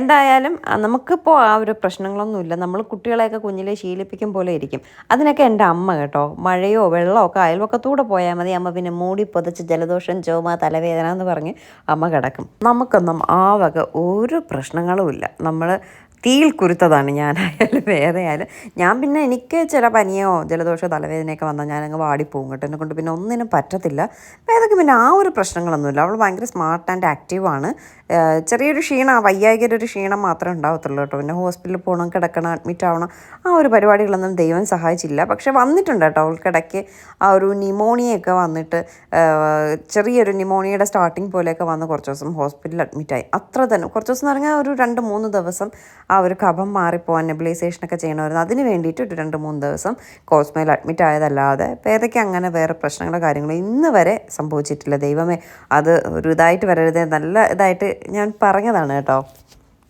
എന്തായാലും നമുക്കിപ്പോൾ ആ ഒരു പ്രശ്നങ്ങളൊന്നുമില്ല. നമ്മൾ കുട്ടികളെയൊക്കെ കുഞ്ഞിലെ ശീലിപ്പിക്കും പോലെ ഇരിക്കും. അതിനൊക്കെ എന്റെ അമ്മ കേട്ടോ മഴയോ വെള്ളമോ ഒക്കെ അയൽവക്കത്തൂടെ പോയാൽ മതി. അമ്മ പിന്നെ മൂടി പൊതച്ച് ജലദോഷം ചുമ തലവേദന എന്ന് പറഞ്ഞ് അമ്മ കിടക്കും. നമുക്കൊന്നും ആ വക ഒരു പ്രശ്നങ്ങളുമില്ല നമ്മൾ തീയിൽ കുരുത്തതാണ് ഞാനായാലും വേറെയായാലും ഞാൻ പിന്നെ എനിക്ക് ചില പനിയോ ജലദോഷമോ തലവേദനയൊക്കെ വന്നാൽ ഞാനങ്ങ് വാടിപ്പോകും കേട്ടോ. എന്നെ കൊണ്ട് പിന്നെ ഒന്നിനും പറ്റത്തില്ല. വേദയ്ക്ക് പിന്നെ ആ ഒരു പ്രശ്നങ്ങളൊന്നുമില്ല അവൾ ഭയങ്കര സ്മാർട്ട് ആൻഡ് ആക്റ്റീവാണ് ചെറിയൊരു ക്ഷീണം വയ്യായികയുടെ ഒരു ക്ഷീണം മാത്രമേ ഉണ്ടാവത്തുള്ളൂ കേട്ടോ. പിന്നെ ഹോസ്പിറ്റലിൽ പോകണം കിടക്കണം അഡ്മിറ്റ് ആവണം ആ ഒരു പരിപാടികളൊന്നും ദൈവം സഹായിച്ചില്ല. പക്ഷെ വന്നിട്ടുണ്ട് കേട്ടോ അവൾക്കിടയ്ക്ക് ആ ഒരു നിമോണിയൊക്കെ വന്നിട്ട് ചെറിയൊരു നിമോണിയയുടെ സ്റ്റാർട്ടിങ് പോലെയൊക്കെ വന്ന് കുറച്ച് ദിവസം ഹോസ്പിറ്റലിൽ അഡ്മിറ്റായി അത്ര തന്നെ. കുറച്ച് ദിവസം എന്ന് പറഞ്ഞാൽ ഒരു രണ്ട് മൂന്ന് ദിവസം ആ ഒരു കഭം മാറിപ്പോവാൻ നെബിലൈസേഷനൊക്കെ ചെയ്യണമായിരുന്നു. അതിന് വേണ്ടിയിട്ട് ഒരു രണ്ട് മൂന്ന് ദിവസം കോസ്മയിൽ അഡ്മിറ്റ് ആയതല്ലാതെ പേരയ്ക്ക് അങ്ങനെ വേറെ പ്രശ്നങ്ങളോ കാര്യങ്ങളോ ഇന്ന് വരെ സംഭവിച്ചിട്ടില്ല. ദൈവമേ അത് ഒരു ഇതായിട്ട് വരരുതേ. നല്ല ഇതായിട്ട് ഞാൻ പറഞ്ഞതാണ് കേട്ടോ.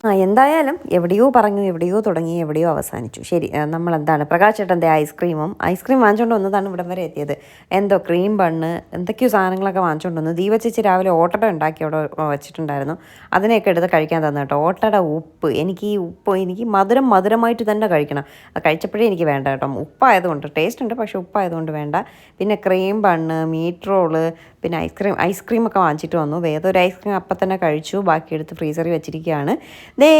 ആ എന്തായാലും എവിടെയോ പറഞ്ഞു എവിടെയോ തുടങ്ങി എവിടെയോ അവസാനിച്ചു. ശരി നമ്മൾ എന്താണ് പ്രകാശ് ചേട്ടന്റെ ഐസ്ക്രീമും ഐസ്ക്രീം വാങ്ങിച്ചുകൊണ്ട് വന്നതാണ് ഇവിടം വരെ എത്തിയത്. എന്തോ ക്രീം ബണ്ണ് എന്തൊക്കെയോ സാധനങ്ങളൊക്കെ വാങ്ങിച്ചുകൊണ്ട് വന്നു. ദീപ ചേച്ചി രാവിലെ ഓട്ടട ഉണ്ടാക്കി അവിടെ വെച്ചിട്ടുണ്ടായിരുന്നു. അതിനെയൊക്കെ എടുത്ത് കഴിക്കാൻ തന്നു കേട്ടോ. ഓട്ടട ഉപ്പ് എനിക്ക് ഈ ഉപ്പ് എനിക്ക് മധുരം മധുരമായിട്ട് തന്നെ കഴിക്കണം. അത് കഴിച്ചപ്പോഴേ എനിക്ക് വേണ്ട കേട്ടോ. ഉപ്പായതുകൊണ്ട് ടേസ്റ്റ് ഉണ്ട് പക്ഷേ ഉപ്പായതുകൊണ്ട് വേണ്ട. പിന്നെ ക്രീം ബണ്ണ് മീറ്റ് റോൾ പിന്നെ ഐസ്ക്രീം ഐസ്ക്രീം ഒക്കെ വാങ്ങിച്ചിട്ട് വന്നു. വേറെ ഒരു ഐസ്ക്രീം അപ്പം തന്നെ കഴിച്ചു. ബാക്കി എടുത്ത് ഫ്രീസറിൽ വെച്ചിരിക്കുകയാണ്. ദേ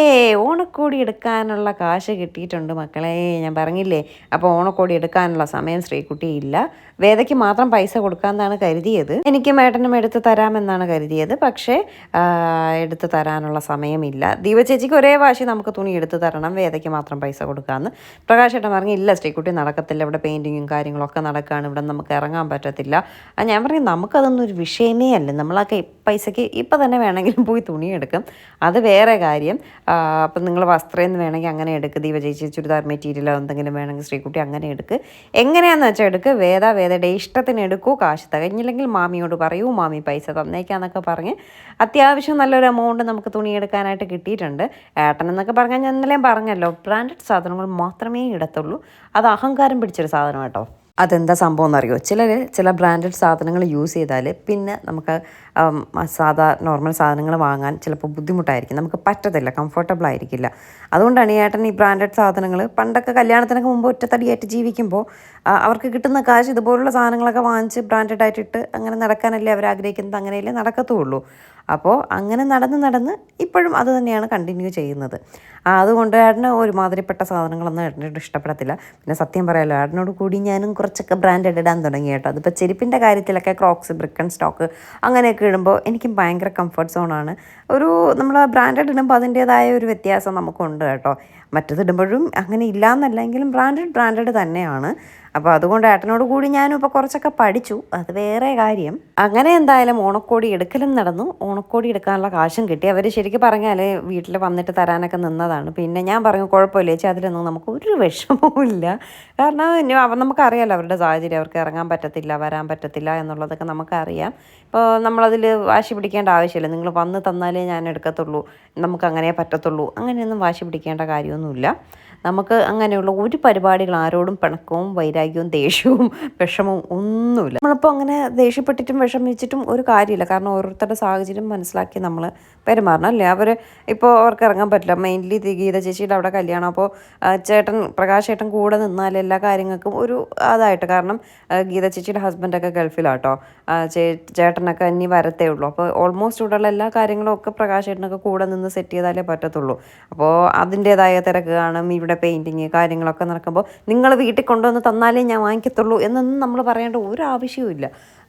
ഓണക്കോടി എടുക്കാനുള്ള കാശ് കിട്ടിയിട്ടുണ്ട് മക്കളെ. ഞാൻ പറഞ്ഞില്ലേ അപ്പോൾ ഓണക്കോടി എടുക്കാനുള്ള സമയം ശ്രീകുട്ടി ഇല്ല. വേദയ്ക്ക് മാത്രം പൈസ കൊടുക്കാമെന്നാണ് കരുതിയത്. എനിക്കും ഏട്ടനും എടുത്ത് തരാമെന്നാണ് കരുതിയത്. പക്ഷേ എടുത്ത് തരാനുള്ള സമയമില്ല. ദീപ ചേച്ചിക്ക് ഒരേ വാശി നമുക്ക് തുണി എടുത്ത് തരണം. വേദയ്ക്ക് മാത്രം പൈസ കൊടുക്കാമെന്ന്. പ്രകാശ് ഏട്ടൻ പറഞ്ഞു ഇല്ല ശ്രീകുട്ടി നടക്കത്തില്ല. ഇവിടെ പെയിന്റിങ്ങും കാര്യങ്ങളൊക്കെ നടക്കുകയാണ്. ഇവിടെ നമുക്ക് ഇറങ്ങാൻ പറ്റത്തില്ല. ഞാൻ പറഞ്ഞു പറയും നമുക്കതൊന്നും ഒരു വിഷയമേ അല്ല. നമ്മളൊക്കെ പൈസയ്ക്ക് ഇപ്പം തന്നെ വേണമെങ്കിലും പോയി തുണി എടുക്കും അത് വേറെ കാര്യം. അപ്പം നിങ്ങൾ വസ്ത്രം എന്ന് വേണമെങ്കിൽ അങ്ങനെ എടുക്കുക ദീപ ചേച്ചി ചുരിദാർ മെറ്റീരിയലോ എന്തെങ്കിലും വേണമെങ്കിൽ ശ്രീകുട്ടി അങ്ങനെ എടുക്കുക എങ്ങനെയാണെന്ന് വെച്ചാൽ എടുക്കുക വേദ വേദയുടെ ഇഷ്ടത്തിന് എടുക്കൂ കാശ് തികഞ്ഞില്ലെങ്കിൽ മാമിയോട് പറയൂ മാമി പൈസ തന്നേക്കാന്നൊക്കെ പറഞ്ഞ് അത്യാവശ്യം നല്ലൊരു എമൗണ്ട് നമുക്ക് തുണി എടുക്കാനായിട്ട് കിട്ടിയിട്ടുണ്ട്. ഏട്ടൻ എന്നൊക്കെ പറഞ്ഞാൽ ഞാൻ ഇന്നലെയും പറഞ്ഞല്ലോ ബ്രാൻഡഡ് സാധനങ്ങൾ മാത്രമേ ഇടത്തുള്ളൂ. അത് അഹങ്കാരം പിടിച്ചൊരു സാധനം കേട്ടോ അതെന്താ സംഭവം എന്നറിയോ? ചിലർ ചില ബ്രാൻഡഡ് സാധനങ്ങൾ യൂസ് ചെയ്താൽ പിന്നെ നമുക്ക് സാധാ നോർമൽ സാധനങ്ങൾ വാങ്ങാൻ ചിലപ്പോൾ ബുദ്ധിമുട്ടായിരിക്കും. നമുക്ക് പറ്റത്തില്ല കംഫർട്ടബിൾ ആയിരിക്കില്ല. അതുകൊണ്ടാണ് ഈ ഏട്ടൻ ഈ ബ്രാൻഡഡ് സാധനങ്ങൾ പണ്ടൊക്കെ കല്യാണത്തിനൊക്കെ മുമ്പ് ഒറ്റത്തടിയായിട്ട് ജീവിക്കുമ്പോൾ അവർക്ക് കിട്ടുന്ന കാശ് ഇതുപോലുള്ള സാധനങ്ങളൊക്കെ വാങ്ങിച്ച് ബ്രാൻഡഡ് ആയിട്ടിട്ട് അങ്ങനെ നടക്കാനല്ലേ അവർ ആഗ്രഹിക്കുന്നത് അങ്ങനെയല്ലേ നടക്കത്തുള്ളൂ. അപ്പോൾ അങ്ങനെ നടന്ന് നടന്ന് ഇപ്പോഴും അത് തന്നെയാണ് കണ്ടിന്യൂ ചെയ്യുന്നത്. അതുകൊണ്ട് ഏട്ടന് ഒരുമാതിരിപ്പെട്ട സാധനങ്ങളൊന്നും ഏട്ടനോട് ഇഷ്ടപ്പെടത്തില്ല. പിന്നെ സത്യം പറയാലോ ഏട്ടനോട് കൂടി ഞാനും കുറച്ചൊക്കെ ബ്രാൻഡഡ് ഇടാൻ തുടങ്ങി കേട്ടോ. അതിപ്പോൾ ചെരുപ്പിന്റെ കാര്യത്തിലൊക്കെ ക്രോക്സ് ബ്രിക്കൺ സ്റ്റോക്ക് അങ്ങനെയൊക്കെ ഇടുമ്പോൾ എനിക്കും ഭയങ്കര കംഫർട്ട് സോണാണ് ഒരു നമ്മൾ ബ്രാൻഡഡ് ഇടുമ്പോൾ അതിന്റേതായ ഒരു വ്യത്യാസം നമുക്കുണ്ട് കേട്ടോ. മറ്റത് ഇടുമ്പോഴും അങ്ങനെ ഇല്ലയെന്നല്ലെങ്കിലും ബ്രാൻഡഡ് ബ്രാൻഡഡ് തന്നെയാണ്. അപ്പോൾ അതുകൊണ്ട് ഏട്ടനോട് കൂടി ഞാനും ഇപ്പോൾ കുറച്ചൊക്കെ പഠിച്ചു. അത് വേറെ കാര്യം. അങ്ങനെ എന്തായാലും ഓണക്കോടി എടുക്കലും നടന്നു. ഓണക്കോടി എടുക്കാനുള്ള കാശും കിട്ടി. അവർ ശരിക്കും പറഞ്ഞാൽ വീട്ടിൽ വന്നിട്ട് തരാനൊക്കെ നിന്നതാണ്. പിന്നെ ഞാൻ പറഞ്ഞു കുഴപ്പമില്ല ചേച്ചി അതിലൊന്നും നമുക്ക് ഒരു വിഷമവും ഇല്ല. കാരണം അവ നമുക്കറിയാലോ അവരുടെ സാഹചര്യം. അവർക്ക് ഇറങ്ങാൻ പറ്റത്തില്ല വരാൻ പറ്റത്തില്ല എന്നുള്ളതൊക്കെ നമുക്കറിയാം. ഇപ്പോൾ നമ്മളതിൽ വാശി പിടിക്കേണ്ട ആവശ്യമില്ല. നിങ്ങൾ വന്ന് തന്നാലേ ഞാൻ എടുക്കത്തുള്ളൂ. നമുക്ക് അങ്ങനെ പറ്റത്തുള്ളൂ. അങ്ങനെയൊന്നും വാശി പിടിക്കേണ്ട കാര്യമൊന്നുമില്ല. നമുക്ക് അങ്ങനെയുള്ള ഒരു പരിപാടികൾ ആരോടും പിണക്കവും വൈരാഗ്യവും ദേഷ്യവും വിഷമവും ഒന്നുമില്ല. നമ്മളിപ്പോൾ അങ്ങനെ ദേഷ്യപ്പെട്ടിട്ടും വിഷമിച്ചിട്ടും ഒരു കാര്യമില്ല. കാരണം ഓരോരുത്തരുടെ സാഹചര്യം മനസ്സിലാക്കി നമ്മൾ പെരുമാറണം അല്ലേ? അവർ ഇപ്പോൾ അവർക്ക് ഇറങ്ങാൻ പറ്റില്ല. മെയിൻലി ഗീത ചേച്ചിയുടെ അവിടെ കല്യാണം. അപ്പോൾ ചേട്ടൻ പ്രകാശ് ചേട്ടൻ കൂടെ നിന്നാൽ എല്ലാ കാര്യങ്ങൾക്കും ഒരു അതായിട്ട്. കാരണം ഗീത ചേച്ചിയുടെ ഹസ്ബൻഡൊക്കെ ഗൾഫിലാട്ടോ. ചേട്ടനൊക്കെ ഇനി വരത്തേ ഉള്ളൂ. അപ്പോൾ ഓൾമോസ്റ്റ് ഇവിടെയുള്ള എല്ലാ കാര്യങ്ങളും ഒക്കെ പ്രകാശ് ചേട്ടനൊക്കെ കൂടെ നിന്ന് സെറ്റ് ചെയ്താലേ പറ്റത്തുള്ളൂ. അപ്പോൾ അതിന്റേതായ തിരക്ക് കാണും. ഇവിടെ ഇവിടെ പെയിന്റിങ് കാര്യങ്ങളൊക്കെ നടക്കുമ്പോൾ നിങ്ങൾ വീട്ടിൽ കൊണ്ടുവന്ന് തന്നാലേ ഞാൻ വാങ്ങിക്കത്തുള്ളൂ എന്നൊന്നും നമ്മൾ പറയേണ്ട ഒരു ആവശ്യവും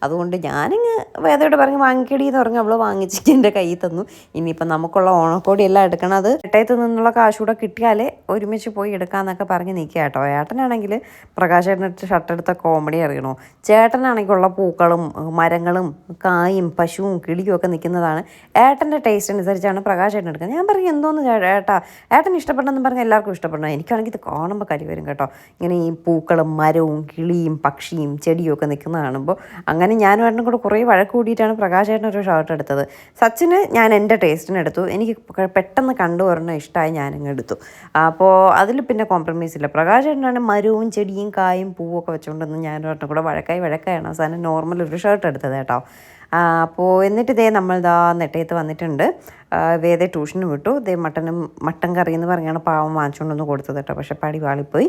അതുകൊണ്ട് ഞാനിങ്ങ് വേദയോട് പറഞ്ഞ് വാങ്ങിക്കടി എന്ന് പറഞ്ഞ് അവൾ വാങ്ങിച്ചിട്ട് എന്റെ കയ്യിൽ തന്നു. ഇനിയിപ്പം നമുക്കുള്ള ഓണക്കോടി എല്ലാം എടുക്കണത് ഇട്ടയത്ത് നിന്നുള്ള കാശൂടെ കിട്ടിയാലേ ഒരുമിച്ച് പോയി എടുക്കാമെന്നൊക്കെ പറഞ്ഞ് നിൽക്കുക കേട്ടോ. ഏട്ടനാണെങ്കിൽ ഷർട്ട് എടുത്ത കോമഡി അറിയണോ? ചേട്ടനാണെങ്കിൽ ഉള്ള പൂക്കളും മരങ്ങളും കായും പശുവും കിളിയും ഒക്കെ നിൽക്കുന്നതാണ്. ഏട്ടന്റെ ടേസ്റ്റ് അനുസരിച്ചാണ് പ്രകാശ് ചേട്ടൻ എടുക്കുന്നത്. ഞാൻ പറഞ്ഞു എന്തോന്ന് ഏട്ടാ ഏട്ടൻ ഇഷ്ടപ്പെടണമെന്ന് പറഞ്ഞാൽ എല്ലാവർക്കും ഇഷ്ടപ്പെടണം. എനിക്കാണെങ്കിൽ ഇത് കാണുമ്പോൾ കരി വരും കേട്ടോ. ഇങ്ങനെ ഈ പൂക്കളും മരവും കിളിയും പക്ഷിയും ചെടിയും ഒക്കെ നിൽക്കുന്നത് കാണുമ്പോൾ അങ്ങനെ ഞാനും ഏട്ടനും കൂടെ കുറേ വഴക്ക് കൂടിയിട്ടാണ് പ്രകാശ് ഏട്ടൻ ഒരു ഷർട്ട് എടുത്തത്. സച്ചിന് ഞാൻ എന്റെ ടേസ്റ്റിന് എടുത്തു. എനിക്ക് പെട്ടെന്ന് കണ്ടു ഒരെണ്ണം ഇഷ്ടമായി ഞാനങ്ങ് എടുത്തു. അപ്പോൾ അതിൽ പിന്നെ കോംപ്രമൈസ് ഇല്ല. പ്രകാശ് ഏട്ടനാണ് മരവും ചെടിയും കായും പൂവും ഒക്കെ വെച്ചുകൊണ്ടൊന്നും ഞാനും ഏട്ടനും കൂടെ വഴക്കായി വഴക്കായാണ് അവസാനം നോർമൽ ഒരു ഷർട്ട് എടുത്തത് കേട്ടോ. അപ്പോൾ എന്നിട്ട് ഇതേ നമ്മൾ ഇതാ നെട്ടയത്ത് വന്നിട്ടുണ്ട്. വേദ ട്യൂഷന് വിട്ടു. ഇതേ മട്ടനും മട്ടൻ കറി എന്ന് പറഞ്ഞാണ് പാവം വാങ്ങിച്ചുകൊണ്ടൊന്ന് കൊടുത്തത് കേട്ടോ. പക്ഷേ പടി വാളിപ്പോയി.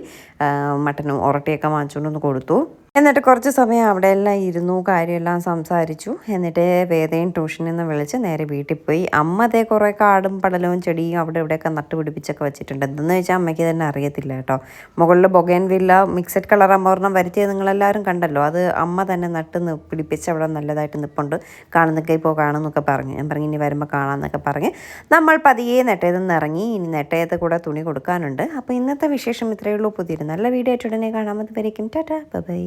മട്ടനും ഉറട്ടിയൊക്കെ വാങ്ങിച്ചുകൊണ്ടൊന്ന് കൊടുത്തു. എന്നിട്ട് കുറച്ച് സമയം അവിടെ എല്ലാം ഇരുന്നു കാര്യമെല്ലാം സംസാരിച്ചു. എന്നിട്ട് വേദയും ട്യൂഷനിൽ നിന്ന് വിളിച്ച് നേരെ വീട്ടിൽ പോയി. അമ്മ അതേ കുറേ കാടും പടലവും ചെടിയും അവിടെ ഇവിടെയൊക്കെ നട്ടുപിടിപ്പിച്ചൊക്കെ വെച്ചിട്ടുണ്ട്. എന്തെന്ന് വെച്ചാൽ അമ്മയ്ക്ക് തന്നെ അറിയത്തില്ല കേട്ടോ. മുകളിൽ ബൊഗേൻ വില്ല മിക്സഡ് കളർ അമ്മവർണം വരുത്തിയത് നിങ്ങളെല്ലാവരും കണ്ടല്ലോ. അത് അമ്മ തന്നെ നട്ട് പിടിപ്പിച്ച് അവിടെ നല്ലതായിട്ട് നിൽപ്പുണ്ട് കാണുന്നൊക്കെ ഇപ്പോൾ കാണുന്നൊക്കെ പറഞ്ഞു. ഞാൻ പറഞ്ഞു ഇനി വരുമ്പോൾ കാണാമെന്നൊക്കെ പറഞ്ഞ് നമ്മൾ പതിയെ നെട്ടേത് നിന്ന് ഇറങ്ങി. ഇനി നെട്ടയത്ത് കൂടെ തുണി കൊടുക്കാനുണ്ട്. അപ്പോൾ ഇന്നത്തെ വിശേഷം ഇത്രയേ ഉള്ളൂ. പുതിയൊരു നല്ല വീഡിയോ ആയിട്ട് ഉടനെ കാണാമെന്ന് വരയ്ക്കും ടാറ്റാ. ബൈ.